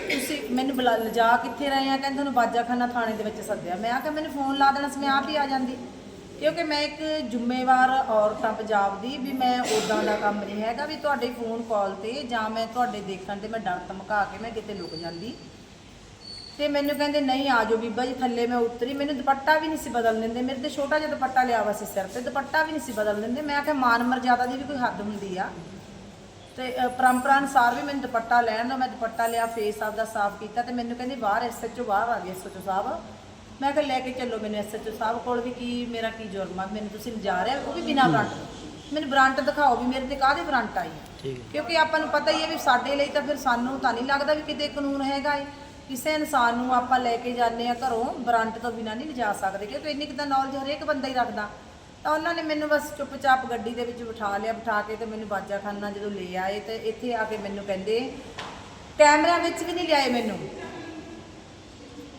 ਤੁਸੀਂ ਮੈਨੂੰ ਬੁਲਾ, ਲਿਜਾ ਕਿੱਥੇ ਰਹੇ ਆ? ਕਹਿੰਦੇ ਤੁਹਾਨੂੰ ਬਾਜਾਖਾਨਾ ਥਾਣੇ ਦੇ ਵਿੱਚ ਸੱਦਿਆ। ਮੈਂ ਆ ਕਿ ਮੈਨੂੰ ਫੋਨ ਲਾ ਦੇਣਾ ਸੀ ਮੈਂ ਆਪ ਹੀ ਆ ਜਾਂਦੀ। ਕਿਉਂਕਿ ਮੈਂ ਇੱਕ ਜ਼ਿੰਮੇਵਾਰ ਔਰਤ ਆ ਪੰਜਾਬ ਦੀ ਵੀ ਮੈਂ ਉਦਾਂ ਦਾ ਕੰਮ ਨਹੀਂ ਹੈਗਾ ਵੀ ਤੁਹਾਡੇ ਫੋਨ ਕਾਲ ਤੇ ਜਾਂ ਮੈਂ ਤੁਹਾਡੇ ਦੇਖਣ ਤੇ ਮੈਂ ਡਰ ਧਮਕਾ ਕੇ ਮੈਂ ਕਿਤੇ ਲੁਕ ਜਾਂਦੀ। ਤੇ ਮੈਨੂੰ ਕਹਿੰਦੇ, ਨਹੀਂ, ਆ ਜਾਓ ਬੀਬਾ ਜੀ, ਥੱਲੇ ਮੈਂ ਉਤਰੀ। ਮੈਨੂੰ ਦੁਪੱਟਾ ਵੀ ਨਹੀਂ ਸੀ ਬਦਲ ਦਿੰਦੇ। ਮੇਰੇ ਤੇ ਛੋਟਾ ਜਿਹਾ ਦੁਪੱਟਾ ਲਿਆ ਵਾ ਸੀ ਸਿਰ ਤੇ, ਦੁਪੱਟਾ ਵੀ ਨਹੀਂ ਸੀ ਬਦਲ ਦਿੰਦੇ। ਮੈਂ ਆਖਿਆ, ਮਾਨ ਮਰਜ਼ਾਦਾ ਦੀ ਵੀ ਕੋਈ ਹੱਦ ਹੁੰਦੀ ਆ। ਤੇ ਪਰੰਪਰਾ ਅਨੁਸਾਰ ਵੀ ਮੈਨੂੰ ਦੁਪੱਟਾ ਲੈਣ ਦਾ ਮੈਂ ਦੁਪੱਟਾ ਲਿਆ, ਫੇਸ ਆਪਦਾ ਸਾਫ਼ ਕੀਤਾ ਤੇ ਮੈਨੂੰ ਕਹਿੰਦੇ ਬਾਹਰ ਐਸਐਚਓ ਬਾਹਰ ਆ ਗਏ ਐਸਐਚਓ ਸਾਹਿਬ। ਮੈਂ ਕਿਹਾ ਲੈ ਕੇ ਚੱਲੋ ਮੈਨੂੰ ਐਸਐਚਓ ਸਾਹਿਬ ਕੋਲ ਵੀ ਕੀ ਮੇਰਾ ਕੀ ਜੁਰਮ ਆ ਮੈਨੂੰ ਤੁਸੀਂ ਲਿਜਾ ਰਹੇ ਹੋ ਉਹ ਵੀ ਬਿਨਾਂ ਵਾਰੰਟ ਤੋਂ। ਮੈਨੂੰ ਵਾਰੰਟ ਦਿਖਾਓ ਵੀ ਮੇਰੇ ਤੇ ਕਾਹਦੇ ਵਾਰੰਟ ਆਈ ਹੈ ਠੀਕ ਹੈ। ਕਿਉਂਕਿ ਆਪਾਂ ਨੂੰ ਪਤਾ ਹੀ ਹੈ ਵੀ ਸਾਡੇ ਲਈ ਤਾਂ ਫਿਰ ਸਾਨੂੰ ਤਾਂ ਨਹੀਂ ਲੱਗਦਾ ਵੀ ਕਿਤੇ ਕਾਨੂੰਨ ਹੈਗਾ ਏ। ਕਿਸੇ ਇਨਸਾਨ ਨੂੰ ਆਪਾਂ ਲੈ ਕੇ ਜਾਂਦੇ ਆ ਘਰੋਂ ਵਾਰੰਟ ਤੋਂ ਬਿਨਾਂ ਨਹੀਂ ਲਿਜਾ ਸਕਦੇ ਕਿਉਂਕਿ ਇੰਨੀ ਕੁ ਤਾਂ ਨੌਲੇਜ ਹਰੇਕ ਬੰਦਾ ਹੀ ਰੱਖਦਾ। ਤਾਂ ਉਹਨਾਂ ਨੇ ਮੈਨੂੰ ਬਸ ਚੁੱਪਚਾਪ ਗੱਡੀ ਦੇ ਵਿੱਚ ਬਿਠਾ ਲਿਆ ਬਿਠਾ ਕੇ ਤੇ ਮੈਨੂੰ ਬਾਜਾਖਾਨਾ ਜਦੋਂ ਲੈ ਆਏ ਤੇ ਇੱਥੇ ਆ ਕੇ ਮੈਨੂੰ ਕਹਿੰਦੇ ਕੈਮਰਿਆਂ ਵਿੱਚ ਵੀ ਨਹੀਂ ਲਿਆਏ ਮੈਨੂੰ।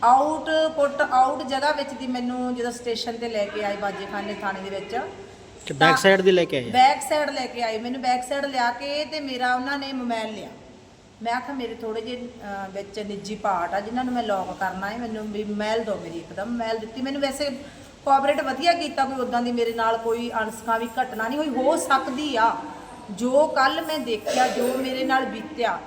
ਆਊਟ ਪੁੱਟ ਆਊਟ ਜਗ੍ਹਾ ਵਿੱਚ ਦੀ ਮੈਨੂੰ ਜਦੋਂ ਸਟੇਸ਼ਨ ਤੇ ਲੈ ਕੇ ਆਏ ਬਾਜੇਖਾਨੇ ਥਾਣੇ ਦੇ ਵਿੱਚ ਕਿ ਬੈਕ ਸਾਈਡ ਦੀ ਲੈ ਕੇ ਆਏ? ਬੈਕ ਸਾਈਡ ਲੈ ਕੇ ਆਏ। ਮੈਨੂੰ ਬੈਕ ਸਾਈਡ ਲਿਆ ਕੇ ਤੇ ਮੇਰਾ ਉਹਨਾਂ ਨੇ ਮੋਬਾਈਲ ਲਿਆ। ਮੈਂ ਆਖਿਆ ਮੇਰੇ ਥੋੜੇ ਜਿਹੇ ਅਹ, ਵਿੱਚ ਨਿੱਜੀ ਪਾਰਟ ਆ ਜਿਨ੍ਹਾਂ ਨੂੰ ਮੈਂ ਲੌਕ ਕਰਨਾ ਹੈ। ਮੈਨੂੰ ਵੀ ਮੋਬਾਈਲ ਦਿਓ ਮੇਰੀ ਇੱਕਦਮ ਮੋਬਾਈਲ ਦਿੱਤੀ। ਮੈਨੂੰ ਵੈਸੇ ਕੋਆਪਰੇਟ ਵਧੀਆ ਕੀਤਾ ਕੋਈ ਉਦਾਂ ਦੀ ਮੇਰੇ ਨਾਲ ਕੋਈ ਅਣਸਖਾਵੀ ਘਟਨਾ ਨਹੀਂ ਹੋਈ। ਹੋ ਸਕਦੀ ਆ। ਜੋ ਕੱਲ ਮੈਂ ਦੇਖਿਆ ਜੋ ਮੇਰੇ ਨਾਲ ਬੀਤਿਆ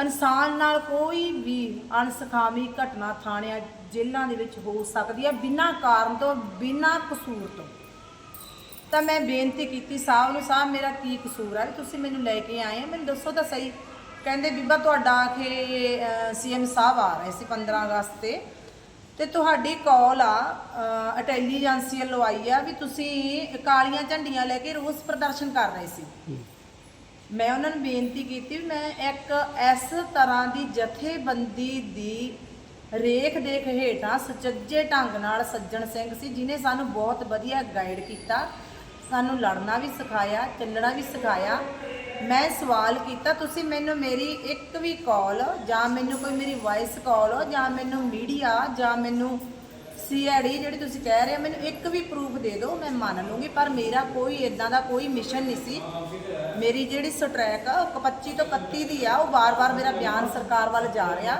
ਇਨਸਾਨ ਨਾਲ ਕੋਈ ਵੀ ਅਣਸਖਾਮੀ ਘਟਨਾ ਥਾਣਿਆਂ, ਜੇਲ੍ਹਾਂ ਦੇ ਵਿੱਚ ਹੋ ਸਕਦੀ ਹੈ, ਬਿਨਾਂ ਕਾਰਨ ਤੋਂ, ਬਿਨਾਂ ਕਸੂਰ ਤੋਂ। ਤਾਂ ਮੈਂ ਬੇਨਤੀ ਕੀਤੀ ਸਾਹਿਬ ਨੂੰ, ਸਾਹਿਬ, ਮੇਰਾ ਕੀ ਕਸੂਰ ਹੈ? ਵੀ ਤੁਸੀਂ ਮੈਨੂੰ ਲੈ ਕੇ ਆਏ ਆ, ਮੈਨੂੰ ਦੱਸੋ ਤਾਂ ਸਹੀ। ਕਹਿੰਦੇ, ਬੀਬਾ, ਤੁਹਾਡਾ ਆਖੇ ਸੀਐਮ ਸਾਹਿਬ ਆ ਰਹੇ ਸੀ 15 ਅਗਸਤ ਤੇ। ਤੇ ਤੁਹਾਡੀ ਕਾਲ ਆ ਇੰਟੈਲੀਜੈਂਸੀ ਵੱਲੋਂ ਆਈ ਆ ਵੀ ਤੁਸੀਂ ਕਾਲੀਆਂ ਝੰਡੀਆਂ ਲੈ ਕੇ ਰੋਸ ਪ੍ਰਦਰਸ਼ਨ ਕਰ ਰਹੇ ਸੀ। ਮੈਂ ਉਹਨਾਂ ਨੂੰ ਬੇਨਤੀ ਕੀਤੀ ਵੀ ਮੈਂ ਇੱਕ ਇਸ ਤਰ੍ਹਾਂ ਦੀ ਜਥੇਬੰਦੀ ਦੀ ਰੇਖ ਦੇਖ ਹੇਠਾਂ ਸੁਚੱਜੇ ਢੰਗ ਨਾਲ ਸੱਜਣ ਸਿੰਘ ਸੀ, ਜਿਨੇ ਸਾਨੂੰ ਬਹੁਤ ਵਧੀਆ ਗਾਈਡ ਕੀਤਾ, ਸਾਨੂੰ ਲੜਨਾ ਵੀ ਸਿਖਾਇਆ, ਚੱਲਣਾ ਵੀ ਸਿਖਾਇਆ। ਮੈਂ ਸਵਾਲ ਕੀਤਾ, ਤੁਸੀਂ ਮੈਨੂੰ ਮੇਰੀ ਇੱਕ ਵੀ ਕਾਲ ਜਾਂ ਮੈਨੂੰ ਕੋਈ ਮੇਰੀ ਵਾਇਸ ਕਾਲ ਜਾਂ ਮੈਨੂੰ ਮੀਡੀਆ ਜਾਂ ਮੈਨੂੰ ਸੀਆਈਡੀ ਜਿਹੜੀ ਤੁਸੀਂ ਕਹਿ ਰਹੇ ਹੋ, ਮੈਨੂੰ ਇੱਕ ਵੀ ਪ੍ਰੂਫ ਦੇ ਦਿਓ, ਮੈਂ ਮੰਨ ਲੂੰਗੀ ਪਰ ਮੇਰਾ ਕੋਈ ਇਦਾਂ ਦਾ ਕੋਈ ਮਿਸ਼ਨ ਨਹੀਂ ਸੀ। ਮੇਰੀ ਜਿਹੜੀ ਸਟ੍ਰੈਕ ਆ, ਉਹ 25 ਤੋਂ 31 ਦੀ ਆ, ਉਹ ਵਾਰ-ਵਾਰ ਮੇਰਾ ਬਿਆਨ ਸਰਕਾਰ ਵੱਲ ਜਾ ਰਿਹਾ।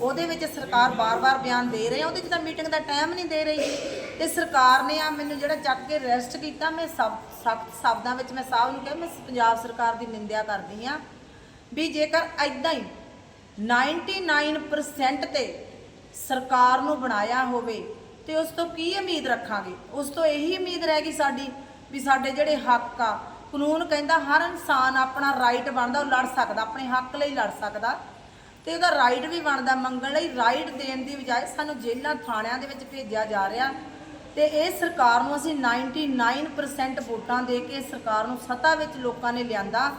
ਉਹਦੇ ਵਿੱਚ ਸਰਕਾਰ ਵਾਰ-ਵਾਰ ਬਿਆਨ ਦੇ ਰਹੀ ਆ, ਉਹਦੇ 'ਚ ਤਾਂ ਮੀਟਿੰਗ ਦਾ ਟਾਈਮ ਨਹੀਂ ਦੇ ਰਹੀ। ਤੇ ਸਰਕਾਰ ਨੇ ਆ ਮੈਨੂੰ ਜਿਹੜਾ ਚੱਕ ਕੇ ਅਰੈਸਟ ਕੀਤਾ, ਮੈਂ ਸਭ, ਸਖਤ ਸ਼ਬਦਾਂ ਵਿੱਚ ਮੈਂ ਸਾਹਿਬ ਨੂੰ ਕਿਹਾ, ਮੈਂ ਪੰਜਾਬ ਸਰਕਾਰ ਦੀ ਨਿੰਦਿਆ ਕਰਦੀ ਆ ਵੀ ਜੇਕਰ ਐਦਾਂ ਹੀ 99% ਤੇ ਸਰਕਾਰ ਨੂੰ ਬਣਾਇਆ ਹੋਵੇ ਤੇ ਉਸ ਤੋਂ ਕੀ ਉਮੀਦ ਰੱਖਾਂਗੇ? ਉਸ ਤੋਂ ਇਹੀ ਉਮੀਦ ਰਹਿ ਗਈ ਸਾਡੀ ਵੀ ਸਾਡੇ ਜਿਹੜੇ ਹੱਕ ਆ, ਕਾਨੂੰਨ ਕਹਿੰਦਾ ਹਰ ਇਨਸਾਨ ਆਪਣਾ ਰਾਈਟ ਬਣਦਾ, ਉਹ ਲੜ ਸਕਦਾ, ਆਪਣੇ ਹੱਕ ਲਈ ਲੜ ਸਕਦਾ। ਤੇ ਉਹਦਾ ਰਾਈਟ ਵੀ ਬਣਦਾ, ਮੰਗਣ ਲਈ ਰਾਈਟ ਦੇਣ ਦੀ ਬਜਾਏ ਸਾਨੂੰ ਜੇਲ੍ਹਾਂ ਥਾਣਿਆਂ ਦੇ ਵਿੱਚ ਭੇਜਿਆ ਜਾ ਰਿਹਾ। ਤੇ ਇਹ ਸਰਕਾਰ ਨੂੰ ਅਸੀਂ 99% ਵੋਟਾਂ ਦੇ ਕੇ ਸਰਕਾਰ ਨੂੰ ਸੱਤਾ ਵਿੱਚ ਲੋਕਾਂ ਨੇ ਲਿਆਂਦਾ।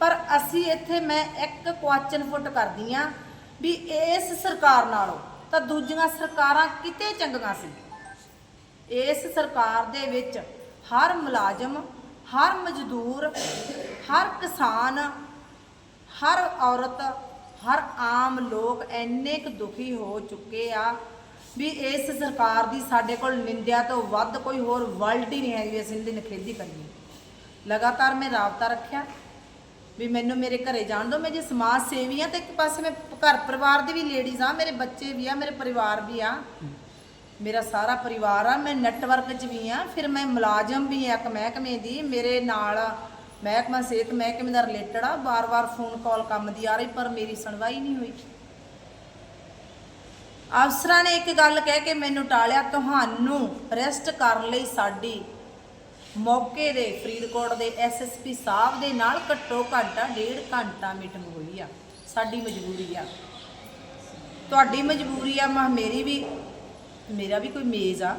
ਪਰ ਅਸੀਂ ਇੱਥੇ ਮੈਂ ਇੱਕ ਕੁਐਸਚਨ ਫੁੱਟ ਕਰਦੀ ਆ ਵੀ ਇਸ ਸਰਕਾਰ ਨਾਲੋਂ ਤਾਂ ਦੂਜੀਆਂ ਸਰਕਾਰਾਂ ਕਿਤੇ ਚੰਗੀਆਂ ਸੀ। ਇਸ ਸਰਕਾਰ ਦੇ ਵਿੱਚ ਹਰ ਮੁਲਾਜ਼ਮ, ਹਰ ਮਜ਼ਦੂਰ, ਹਰ ਕਿਸਾਨ, ਹਰ ਔਰਤ, ਹਰ ਆਮ ਲੋਕ ਇੰਨੇ ਕੁ ਦੁਖੀ ਹੋ ਚੁੱਕੇ ਆ ਵੀ ਇਸ ਸਰਕਾਰ ਦੀ ਸਾਡੇ ਕੋਲ ਨਿੰਦਿਆ ਤੋਂ ਵੱਧ ਕੋਈ ਹੋਰ ਵਰਲਡ ਹੀ ਨਹੀਂ ਹੈ ਵੀ ਅਸੀਂ ਇਹਦੀ ਨਖੇਦੀ ਕਰੀਏ। ਲਗਾਤਾਰ ਮੈਂ ਰਾਬਤਾ ਰੱਖਿਆ। ਵੀ ਮੈਨੂੰ ਮੇਰੇ ਘਰੇ ਜਾਣ ਦਿਓ, ਮੈਂ ਜੇ ਸਮਾਜ ਸੇਵੀ ਆ ਤੇ ਇੱਕ ਪਾਸੇ ਮੈਂ ਘਰ ਪਰਿਵਾਰ ਦੀ ਵੀ ਲੇਡੀਜ਼ ਆ, ਮੇਰੇ ਬੱਚੇ ਵੀ ਆ, ਮੇਰੇ ਪਰਿਵਾਰ ਵੀ ਆ। ਮੇਰਾ ਸਾਰਾ ਪਰਿਵਾਰ ਆ, ਮੈਂ ਨੈਟਵਰਕ 'ਚ ਵੀ ਆ, ਫਿਰ ਮੈਂ ਮੁਲਾਜ਼ਮ ਵੀ ਆ ਇੱਕ ਮਹਿਕਮੇ ਦੀ, ਮੇਰੇ ਨਾਲ ਮਹਿਕਮਾ ਸਿਹਤ ਮਹਿਕਮੇ ਦਾ ਰਿਲੇਟਡ ਆ ਬਾਰ-ਬਾਰ ਫੋਨ ਕਾਲ ਕੰਮ ਦੀ ਆ ਰਹੀ, ਪਰ ਮੇਰੀ ਸੁਣਵਾਈ ਨਹੀਂ ਹੋਈ। ਅਫਸਰਾਂ ਨੇ ਇੱਕ ਗੱਲ ਕਹਿ ਕੇ ਮੈਨੂੰ ਟਾਲਿਆ, ਤੁਹਾਨੂੰ ਅਰੈਸਟ ਕਰਨ ਲਈ ਸਾਡੀ ਮੌਕੇ ਦੇ ਫਰੀਦਕੋਟ ਦੇ ਐਸਐਸਪੀ ਸਾਹਿਬ ਦੇ ਨਾਲ ਘੱਟੋ ਘੱਟ ਡੇਢ ਘੰਟਾ ਮੀਟਿੰਗ ਹੋਈ ਆ। ਸਾਡੀ ਮਜਬੂਰੀ ਆ। ਤੁਹਾਡੀ ਮਜਬੂਰੀ ਆ, ਮਾ ਮੇਰੀ ਵੀ, ਮੇਰਾ ਵੀ ਕੋਈ ਮੇਜ਼ ਆ।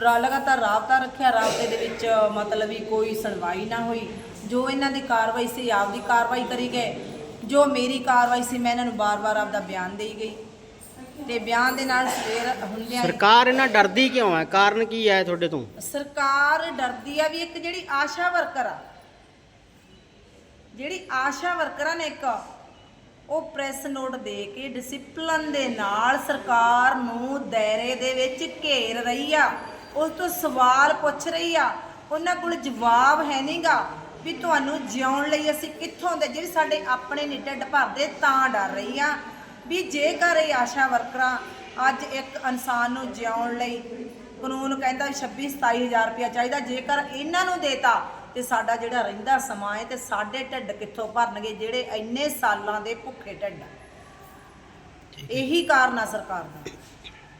ਰਾ- ਲਗਾਤਾਰ ਰਾਬਤਾ ਰੱਖਿਆ, ਰਾਬਤੇ ਦੇ ਵਿੱਚ ਮਤਲਬ ਵੀ ਕੋਈ ਸੁਣਵਾਈ ਨਾ ਹੋਈ। ਜੋ ਇਹਨਾਂ ਦੀ ਕਾਰਵਾਈ ਸੀ, ਆਪਦੀ ਕਾਰਵਾਈ ਕਰੀ ਗਏ। ਜੋ ਮੇਰੀ ਕਾਰਵਾਈ ਸੀ, ਮੈਂ ਇਹਨਾਂ ਨੂੰ ਬਾਰ-ਬਾਰ ਆਪਦਾ ਬਿਆਨ ਦੇਈ ਗਈ। ਤੇ ਬਿਆਨ ਦੇ ਨਾਲ ਸਵੇਰ ਹੁੰਦਿਆਂ ਹੀ- ਸਰਕਾਰ ਇਹਨਾਂ ਡਰਦੀ ਕਿਉਂ ਹੈ? ਕਾਰਨ ਕੀ ਹੈ ਤੁਹਾਡੇ ਤੋਂ? ਸਰਕਾਰ ਡਰਦੀ ਆ ਵੀ ਇੱਕ ਜਿਹੜੀ ਆਸ਼ਾ ਵਰਕਰ ਆ ਜਿਹੜੀ ਆਸ਼ਾ ਵਰਕਰਾਂ ਨੇ ਇੱਕ ਉਹ ਪ੍ਰੈਸ ਨੋਟ ਦੇ ਕੇ ਡਿਸਪਲਨ ਦੇ ਨਾਲ ਸਰਕਾਰ ਨੂੰ ਦਾਇਰੇ ਦੇ ਵਿੱਚ ਘੇਰ ਰਹੀ ਆ। ਉਸ ਤੋਂ ਸਵਾਲ ਪੁੱਛ ਰਹੀ ਆ। ਉਹਨਾਂ ਕੋਲ ਜਵਾਬ ਹੈ ਨਹੀਂਗਾ ਵੀ ਤੁਹਾਨੂੰ ਜਿਉਣ ਲਈ ਅਸੀਂ ਕਿੱਥੋਂ ਦੇ ਜਿਹੜੀ ਸਾਡੇ ਆਪਣੇ ਨੀ ਢਿੱਡ ਭਰਦੇ ਤਾਂ ਡਰ ਰਹੀ ਆ। ਵੀ ਜੇਕਰ ਇਹ ਆਸ਼ਾ ਵਰਕਰਾਂ ਅੱਜ ਇੱਕ ਇਨਸਾਨ ਨੂੰ ਜਿਉਣ ਲਈ ਕਾਨੂੰਨ ਕਹਿੰਦਾ 26 27000 ਰੁਪਇਆ ਚਾਹੀਦਾ ਜੇਕਰ ਇਹਨਾਂ ਨੂੰ ਦੇਤਾ ਤੇ ਸਾਡਾ ਜਿਹੜਾ ਰਹਿੰਦਾ ਸਮਾਂ ਹੈ ਤੇ ਸਾਡੇ ਢਿੱਡ ਕਿੱਥੋਂ ਭਰਨਗੇ ਜਿਹੜੇ ਇੰਨੇ ਸਾਲਾਂ ਦੇ ਭੁੱਖੇ ਢਿੱਡ। ਇਹੀ ਕਾਰਨ ਆ ਸਰਕਾਰ ਦਾ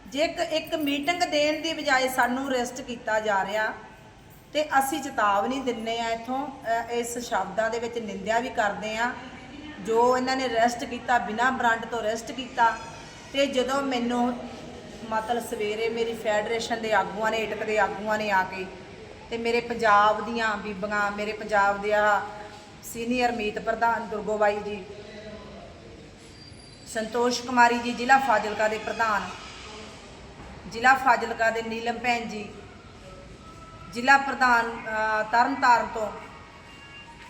ਜੇ ਇੱਕ ਇੱਕ ਮੀਟਿੰਗ ਦੇਣ ਦੀ ਬਜਾਏ ਸਾਨੂੰ ਅਰੈਸਟ ਕੀਤਾ ਜਾ ਰਿਹਾ ਤੇ ਅਸੀਂ ਚੇਤਾਵਨੀ ਦਿੰਨੇ ਆ ਇਥੋਂ ਇਸ ਸ਼ਬਦਾਂ ਦੇ ਵਿੱਚ ਨਿੰਦਿਆ ਵੀ ਕਰਦੇ ਆ ਜੋ ਇਹਨਾਂ ਨੇ ਰੈਸਟ ਕੀਤਾ, ਬਿਨਾਂ ਬ੍ਰਾਂਡ ਤੋਂ ਰੈਸਟ ਕੀਤਾ, ਤੇ ਜਦੋਂ ਮੈਨੂੰ ਮਤਲਬ ਸਵੇਰੇ ਮੇਰੀ ਫੈਡਰੇਸ਼ਨ ਦੇ ਆਗੂਆਂ ਨੇ ਇਟਕ ਦੇ ਆਗੂਆਂ ਨੇ ਆ ਕੇ ਤੇ ਮੇਰੇ ਪੰਜਾਬ ਦੀਆਂ ਬੀਬੀਆਂ, ਮੇਰੇ ਪੰਜਾਬ ਦੇ ਆ ਸੀਨੀਅਰ ਮੀਤ ਪ੍ਰਧਾਨ ਦੁਰਗੋਬਾਈ ਜੀ, ਸੰਤੋਸ਼ ਕੁਮਾਰੀ ਜੀ, ਜ਼ਿਲ੍ਹਾ ਫਾਜ਼ਿਲਕਾ ਦੇ ਪ੍ਰਧਾਨ, ਜ਼ਿਲ੍ਹਾ ਫਾਜ਼ਿਲਕਾ ਦੇ ਨੀਲਮ ਭੈਣ ਜੀ, ਜ਼ਿਲ੍ਹਾ ਪ੍ਰਧਾਨ ਤਰਨਤਾਰਨ ਤੋਂ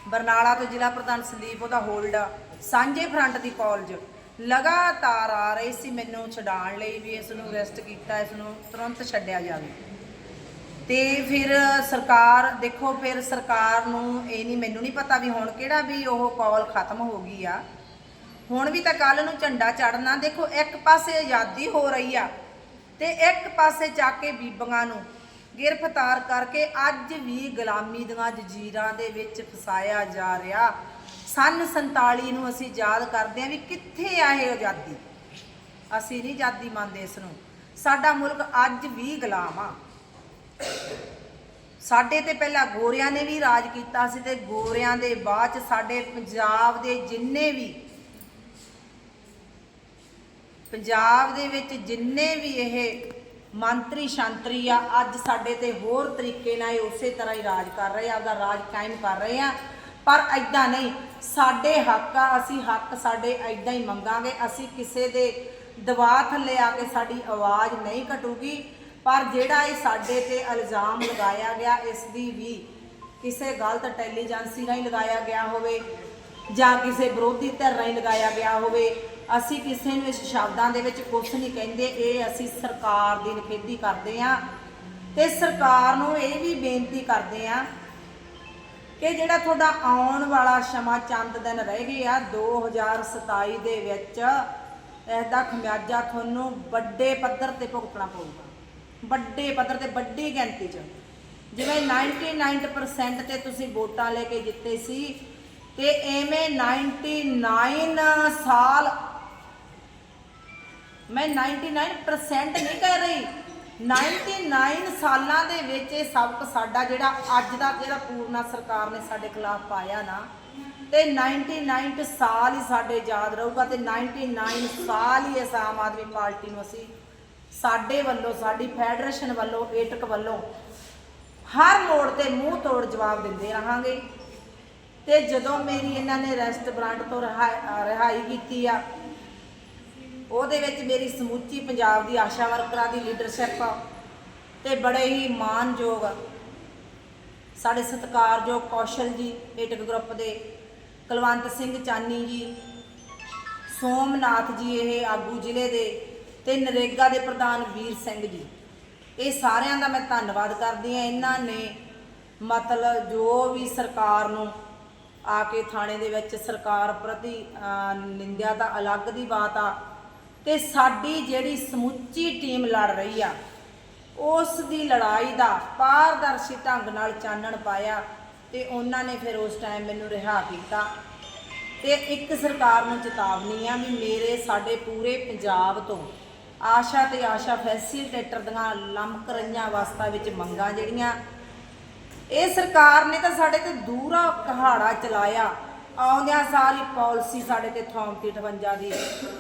ਬਰਨਾਲਾ ਤੋਂ ਜ਼ਿਲ੍ਹਾ ਪ੍ਰਧਾਨ ਸੰਦੀਪ, ਉਹਦਾ ਹੋਲਡ ਸਾਂਝੇ ਫਰੰਟ ਦੀ ਕਾਲਜ। ਲਗਾਤਾਰ ਆ ਰਹੇ ਸੀ ਮੈਨੂੰ ਛਡਾਉਣ ਲਈ ਵੀ ਇਸ ਨੂੰ ਅਰੈਸਟ ਕੀਤਾ, ਇਸ ਨੂੰ ਤੁਰੰਤ ਛੱਡਿਆ ਜਾਵੇ। ਤੇ ਫਿਰ ਸਰਕਾਰ, ਦੇਖੋ ਫਿਰ ਸਰਕਾਰ ਨੂੰ ਇਹ ਨਹੀਂ, ਮੈਨੂੰ ਨਹੀਂ ਪਤਾ ਵੀ ਹੁਣ ਕਿਹੜਾ ਵੀ ਉਹ ਕਾਲ ਖਤਮ ਹੋ ਗਈ ਆ। ਹੁਣ ਵੀ ਤਾਂ ਕੱਲ ਨੂੰ ਝੰਡਾ ਚੜਨਾ ਦੇਖੋ ਇੱਕ ਪਾਸੇ ਆਜ਼ਾਦੀ ਹੋ ਰਹੀ ਆ ਤੇ ਇੱਕ ਪਾਸੇ ਜਾ ਕੇ ਬੀਬੀਆਂ ਨੂੰ ਗ੍ਰਿਫਤਾਰ ਕਰਕੇ ਅੱਜ ਵੀ ਗੁਲਾਮੀ ਦੀਆਂ ਜਜ਼ੀਰਾਂ ਦੇ ਵਿੱਚ ਫਸਾਇਆ ਜਾ ਰਿਹਾ। ਸਨ 47 ਨੂੰ ਅਸੀਂ ਯਾਦ ਕਰਦੇ ਹਾਂ ਵੀ ਕਿੱਥੇ ਆ ਇਹ ਆਜ਼ਾਦੀ। ਅਸੀਂ ਨਹੀਂ ਆਜ਼ਾਦੀ ਮੰਨਦੇ ਇਸ ਨੂੰ। ਸਾਡਾ ਮੁਲਕ ਅੱਜ ਵੀ ਗੁਲਾਮ ਆ। ਸਾਡੇ ਤੇ ਪਹਿਲਾਂ ਗੋਰਿਆਂ ਨੇ ਵੀ ਰਾਜ ਕੀਤਾ ਸੀ ਤੇ ਗੋਰਿਆਂ ਦੇ ਬਾਅਦ ਚ ਸਾਡੇ ਪੰਜਾਬ ਦੇ ਜਿੰਨੇ ਵੀ ਪੰਜਾਬ ਦੇ ਵਿੱਚ ਜਿੰਨੇ ਵੀ ਇਹ ਮੰਤਰੀ ਸ਼ੰਤਰੀ ਆ, ਅੱਜ ਸਾਡੇ ਤੇ ਹੋਰ ਤਰੀਕੇ ਨਾਲ ਇਹ ਉਸੇ ਤਰ੍ਹਾਂ ਹੀ ਰਾਜ ਕਰ ਰਹੇ ਆ, ਆਪਦਾ ਰਾਜ ਕਾਇਮ ਕਰ ਰਹੇ ਆ। ਪਰ ਐਦਾਂ ਨਹੀਂ, ਸਾਡੇ ਹੱਕ ਆ, ਅਸੀਂ ਹੱਕ ਸਾਡੇ ਐਦਾਂ ਹੀ ਮੰਗਾਂਗੇ, ਅਸੀਂ ਕਿਸੇ ਦੇ ਦਬਾਅ ਥੱਲੇ ਆ ਕੇ ਸਾਡੀ ਆਵਾਜ਼ ਨਹੀਂ ਘਟੂਗੀ। ਪਰ ਜਿਹੜਾ ਇਹ ਸਾਡੇ ਤੇ ਇਲਜ਼ਾਮ ਲਗਾਇਆ ਗਿਆ, ਇਸ ਦੀ ਵੀ ਕਿਸੇ ਗਲਤ ਇੰਟੈਲੀਜੈਂਸੀ ਰਾਹੀਂ ਲਗਾਇਆ ਗਿਆ ਹੋਵੇ ਜਾਂ ਕਿਸੇ ਵਿਰੋਧੀ ਧਿਰ ਰਾਹੀਂ ਲਗਾਇਆ ਗਿਆ ਹੋਵੇ ਅਸੀਂ ਕਿਸੇ ਨੂੰ ਇਸ ਸ਼ਬਦਾਂ ਦੇ ਵਿੱਚ ਕੁਝ ਨਹੀਂ ਕਹਿੰਦੇ, ਇਹ ਅਸੀਂ ਸਰਕਾਰ ਦੀ ਨਿਖੇਧੀ ਕਰਦੇ ਆ ਤੇ ਸਰਕਾਰ ਨੂੰ ਇਹ ਵੀ ਬੇਨਤੀ ਕਰਦੇ ਆ ਕਿ ਜਿਹੜਾ ਤੁਹਾਡਾ ਆਉਣ ਵਾਲਾ ਸਮਾਂ ਚੰਦ ਦਿਨ ਰਹਿ ਗਏ ਆ 2027 ਦੇ ਵਿੱਚ ਇਸ ਦਾ ਖਮਿਆਜਾ ਤੁਹਾਨੂੰ ਵੱਡੇ ਪੱਧਰ ਤੇ ਭੁਗਤਣਾ ਪਊਗਾ। ਵੱਡੇ ਪੱਧਰ ਤੇ, ਵੱਡੀ ਗਿਣਤੀ 'ਚ। ਜਿਵੇਂ 99% ਤੇ ਤੁਸੀਂ ਵੋਟਾਂ ਲੈ ਕੇ ਜਿੱਤੇ ਸੀ ਤੇ ਐਵੇਂ 99 ਸਾਲ ਮੈਂ 99% ਨਹੀਂ ਕਹਿ ਰਹੀ। 99 ਸਾਲਾਂ ਦੇ ਵਿੱਚ ਇਹ ਸਬਕ ਸਾਡਾ ਜਿਹੜਾ ਅੱਜ ਦਾ ਜਿਹੜਾ ਪੂਰਨਾ ਸਰਕਾਰ ਨੇ ਸਾਡੇ ਖਿਲਾਫ ਪਾਇਆ ਨਾ, ਤੇ 99 ਸਾਲ ਹੀ ਸਾਡੇ ਯਾਦ ਰਹੂਗਾ ਤੇ 99 ਸਾਲ ਹੀ ਇਸ ਆਮ ਆਦਮੀ ਪਾਰਟੀ ਨੂੰ ਅਸੀਂ ਸਾਡੇ ਵੱਲੋਂ, ਸਾਡੀ ਫੈਡਰੇਸ਼ਨ ਵੱਲੋਂ, ਏਟਕ ਵੱਲੋਂ ਹਰ ਮੋੜ ਤੇ ਮੂੰਹ ਤੋੜ ਜਵਾਬ ਦਿੰਦੇ ਰਹਾਂਗੇ। ਤੇ ਜਦੋਂ ਮੇਰੀ ਇਹਨਾਂ ਨੇ ਰੈਸਟ ਬ੍ਰਾਂਡ ਤੋਂ ਰਿਹਾ- ਰਿਹਾਈ ਕੀਤੀ ਆ ਉਹਦੇ ਵਿੱਚ ਮੇਰੀ ਸਮੁੱਚੀ ਪੰਜਾਬ ਦੀ ਆਸ਼ਾ ਵਰਕਰਾਂ ਦੀ ਲੀਡਰਸ਼ਿਪ ਤੇ ਬੜੇ ਹੀ ਮਾਨਯੋਗ ਸਾਡੇ ਸਤਿਕਾਰਯੋਗ ਕੌਸ਼ਲ ਜੀ ਏਟਕ ਗਰੁੱਪ ਦੇ ਕੁਲਵੰਤ ਸਿੰਘ ਚਾਨੀ ਜੀ, ਸੋਮਨਾਥ ਜੀ, ਇਹ ਆਗੂ ਜ਼ਿਲ੍ਹੇ ਦੇ ਤੇ ਨਰੇਗਾ ਦੇ ਪ੍ਰਧਾਨ ਵੀਰ ਸਿੰਘ ਜੀ। ਇਹ ਸਾਰਿਆਂ ਦਾ ਮੈਂ ਧੰਨਵਾਦ ਕਰਦੀ ਹਾਂ। ਇਹਨਾਂ ਨੇ ਮਤਲਬ ਜੋ ਵੀ ਸਰਕਾਰ ਨੂੰ ਆ ਕੇ ਥਾਣੇ ਦੇ ਵਿੱਚ ਸਰਕਾਰ ਪ੍ਰਤੀ ਨਿੰਦਿਆ ਤਾਂ ਅਲੱਗ ਦੀ ਬਾਤ ਆ ਤੇ ਸਾਡੀ ਜਿਹੜੀ ਸਮੁੱਚੀ ਟੀਮ ਲੜ ਰਹੀ ਆ, ਉਸ ਦੀ ਲੜਾਈ ਦਾ ਪਾਰਦਰਸ਼ੀ ਢੰਗ ਨਾਲ ਚਾਨਣ ਪਾਇਆ ਤੇ ਉਹਨਾਂ ਨੇ ਫਿਰ ਉਸ ਟਾਈਮ ਮੈਨੂੰ ਰਿਹਾ ਕੀਤਾ ਤੇ ਇੱਕ ਸਰਕਾਰ ਨੂੰ ਚੇਤਾਵਨੀ ਆ ਵੀ ਮੇਰੇ, ਸਾਡੇ ਪੂਰੇ ਪੰਜਾਬ ਤੋਂ ਆਸ਼ਾ ਤੇ ਆਸ਼ਾ ਫੈਸਿਲਿਟੇਟਰ ਦੀਆਂ ਲੰਮਕ ਰਹੀਆਂ ਅਵਸਥਾ ਵਿੱਚ ਮੰਗਾਂ ਜਿਹੜੀਆਂ, ਇਹ ਸਰਕਾਰ ਨੇ ਤਾਂ ਸਾਡੇ ਤੇ ਦੂਰਾ ਕਹਾੜਾ ਚਲਾਇਆ। ਆਉਂਦਿਆਂ ਸਾਰੀ ਪਾਲਿਸੀ ਸਾਡੇ ਤੇ ਥੌਮਤੀ 58 ਦੀ।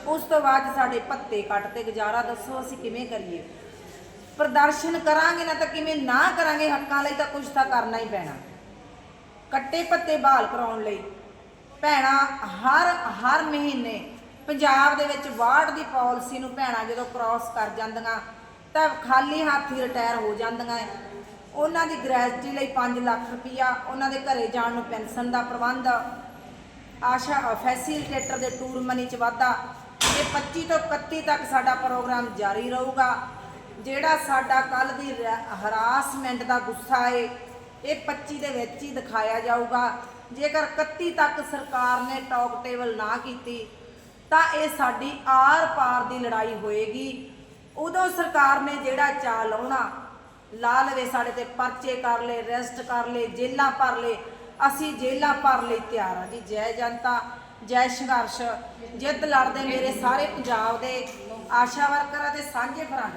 ਉਸ ਤੋਂ ਬਾਅਦ ਸਾਡੇ ਭੱਤੇ ਕੱਟ ਤੇ ਗੁਜ਼ਾਰਾ ਦੱਸੋ, ਅਸੀਂ ਕਿਵੇਂ ਕਰੀਏ? ਪ੍ਰਦਰਸ਼ਨ ਕਰਾਂਗੇ ਨਾ ਤਾਂ ਕਿਵੇਂ ਨਾ ਕਰਾਂਗੇ ਹੱਕਾਂ ਲਈ ਤਾਂ ਕੁਝ ਤਾਂ ਕਰਨਾ ਹੀ ਪੈਣਾ। ਕੱਟੇ ਪੱਤੇ ਬਹਾਲ ਕਰਾਉਣ ਲਈ। ਭੈਣਾ, ਹਰ ਹਰ ਮਹੀਨੇ ਪੰਜਾਬ ਦੇ ਵਿੱਚ ਵਾਰਡ ਦੀ ਪਾਲਿਸੀ ਨੂੰ ਭੈਣਾ ਜਦੋਂ ਕ੍ਰਾਸ ਕਰ ਜਾਂਦੀਆਂ, ਤਾਂ ਖਾਲੀ ਹੱਥ ਹੀ ਰਿਟਾਇਰ ਹੋ ਜਾਂਦੀਆਂ ਹੈ। ਉਹਨਾਂ ਦੀ ਗ੍ਰੈਜੂਟੀ ਲਈ 5 ਲੱਖ ਰੁਪਈਆ, ਉਹਨਾਂ ਦੇ ਘਰੇ ਜਾਣ ਨੂੰ ਪੈਨਸ਼ਨ ਦਾ ਪ੍ਰਬੰਧ ਆਸ਼ਾ ਫੈਸਿਲਿਟੇਟਰ ਦੇ ਟੂਰ ਮਨੀ ਚ ਵਾਧਾ। ਇਹ 25 ਤੋਂ 31 ਤੱਕ ਸਾਡਾ ਪ੍ਰੋਗਰਾਮ ਜਾਰੀ ਰਹੂਗਾ। ਜਿਹੜਾ ਸਾਡਾ ਕੱਲ ਦੀ ਹਰਾਸਮੈਂਟ ਦਾ ਗੁੱਸਾ ਏ, ਇਹ 25 ਦੇ ਵਿੱਚ ਹੀ ਦਿਖਾਇਆ ਜਾਊਗਾ। ਜੇਕਰ 31 ਤੱਕ ਸਰਕਾਰ ਨੇ ਟਾਕ ਟੇਬਲ ਨਾ ਕੀਤੀ, ਤਾਂ ਇਹ ਸਾਡੀ ਆਰ ਪਾਰ ਦੀ ਲੜਾਈ ਹੋਏਗੀ। ਉਦੋਂ ਸਰਕਾਰ ਨੇ ਜਿਹੜਾ ਚਾਲ ਲਾਉਣਾ, ਲਾ ਲਵੇ ਸਾਡੇ ਤੇ ਪਰਚੇ ਕਰ ਲਏ ਰੈਸਟ ਕਰ ਲਏ, ਜੇਲਾਂ ਭਰ ਲਏ ਅਸੀਂ ਜੇਲਾਂ ਭਰ ਲਈ ਤਿਆਰ ਆ ਜੀ, ਜੈ ਜਨਤਾ, ਜੈ ਸੰਘਰਸ਼, ਜਿੱਤ ਲੜਦੇ ਮੇਰੇ ਸਾਰੇ ਪੰਜਾਬ ਦੇ ਆਸ਼ਾ ਵਰਕਰਾਂ ਅਤੇ ਸਾਂਝੇ ਫਰੰਟ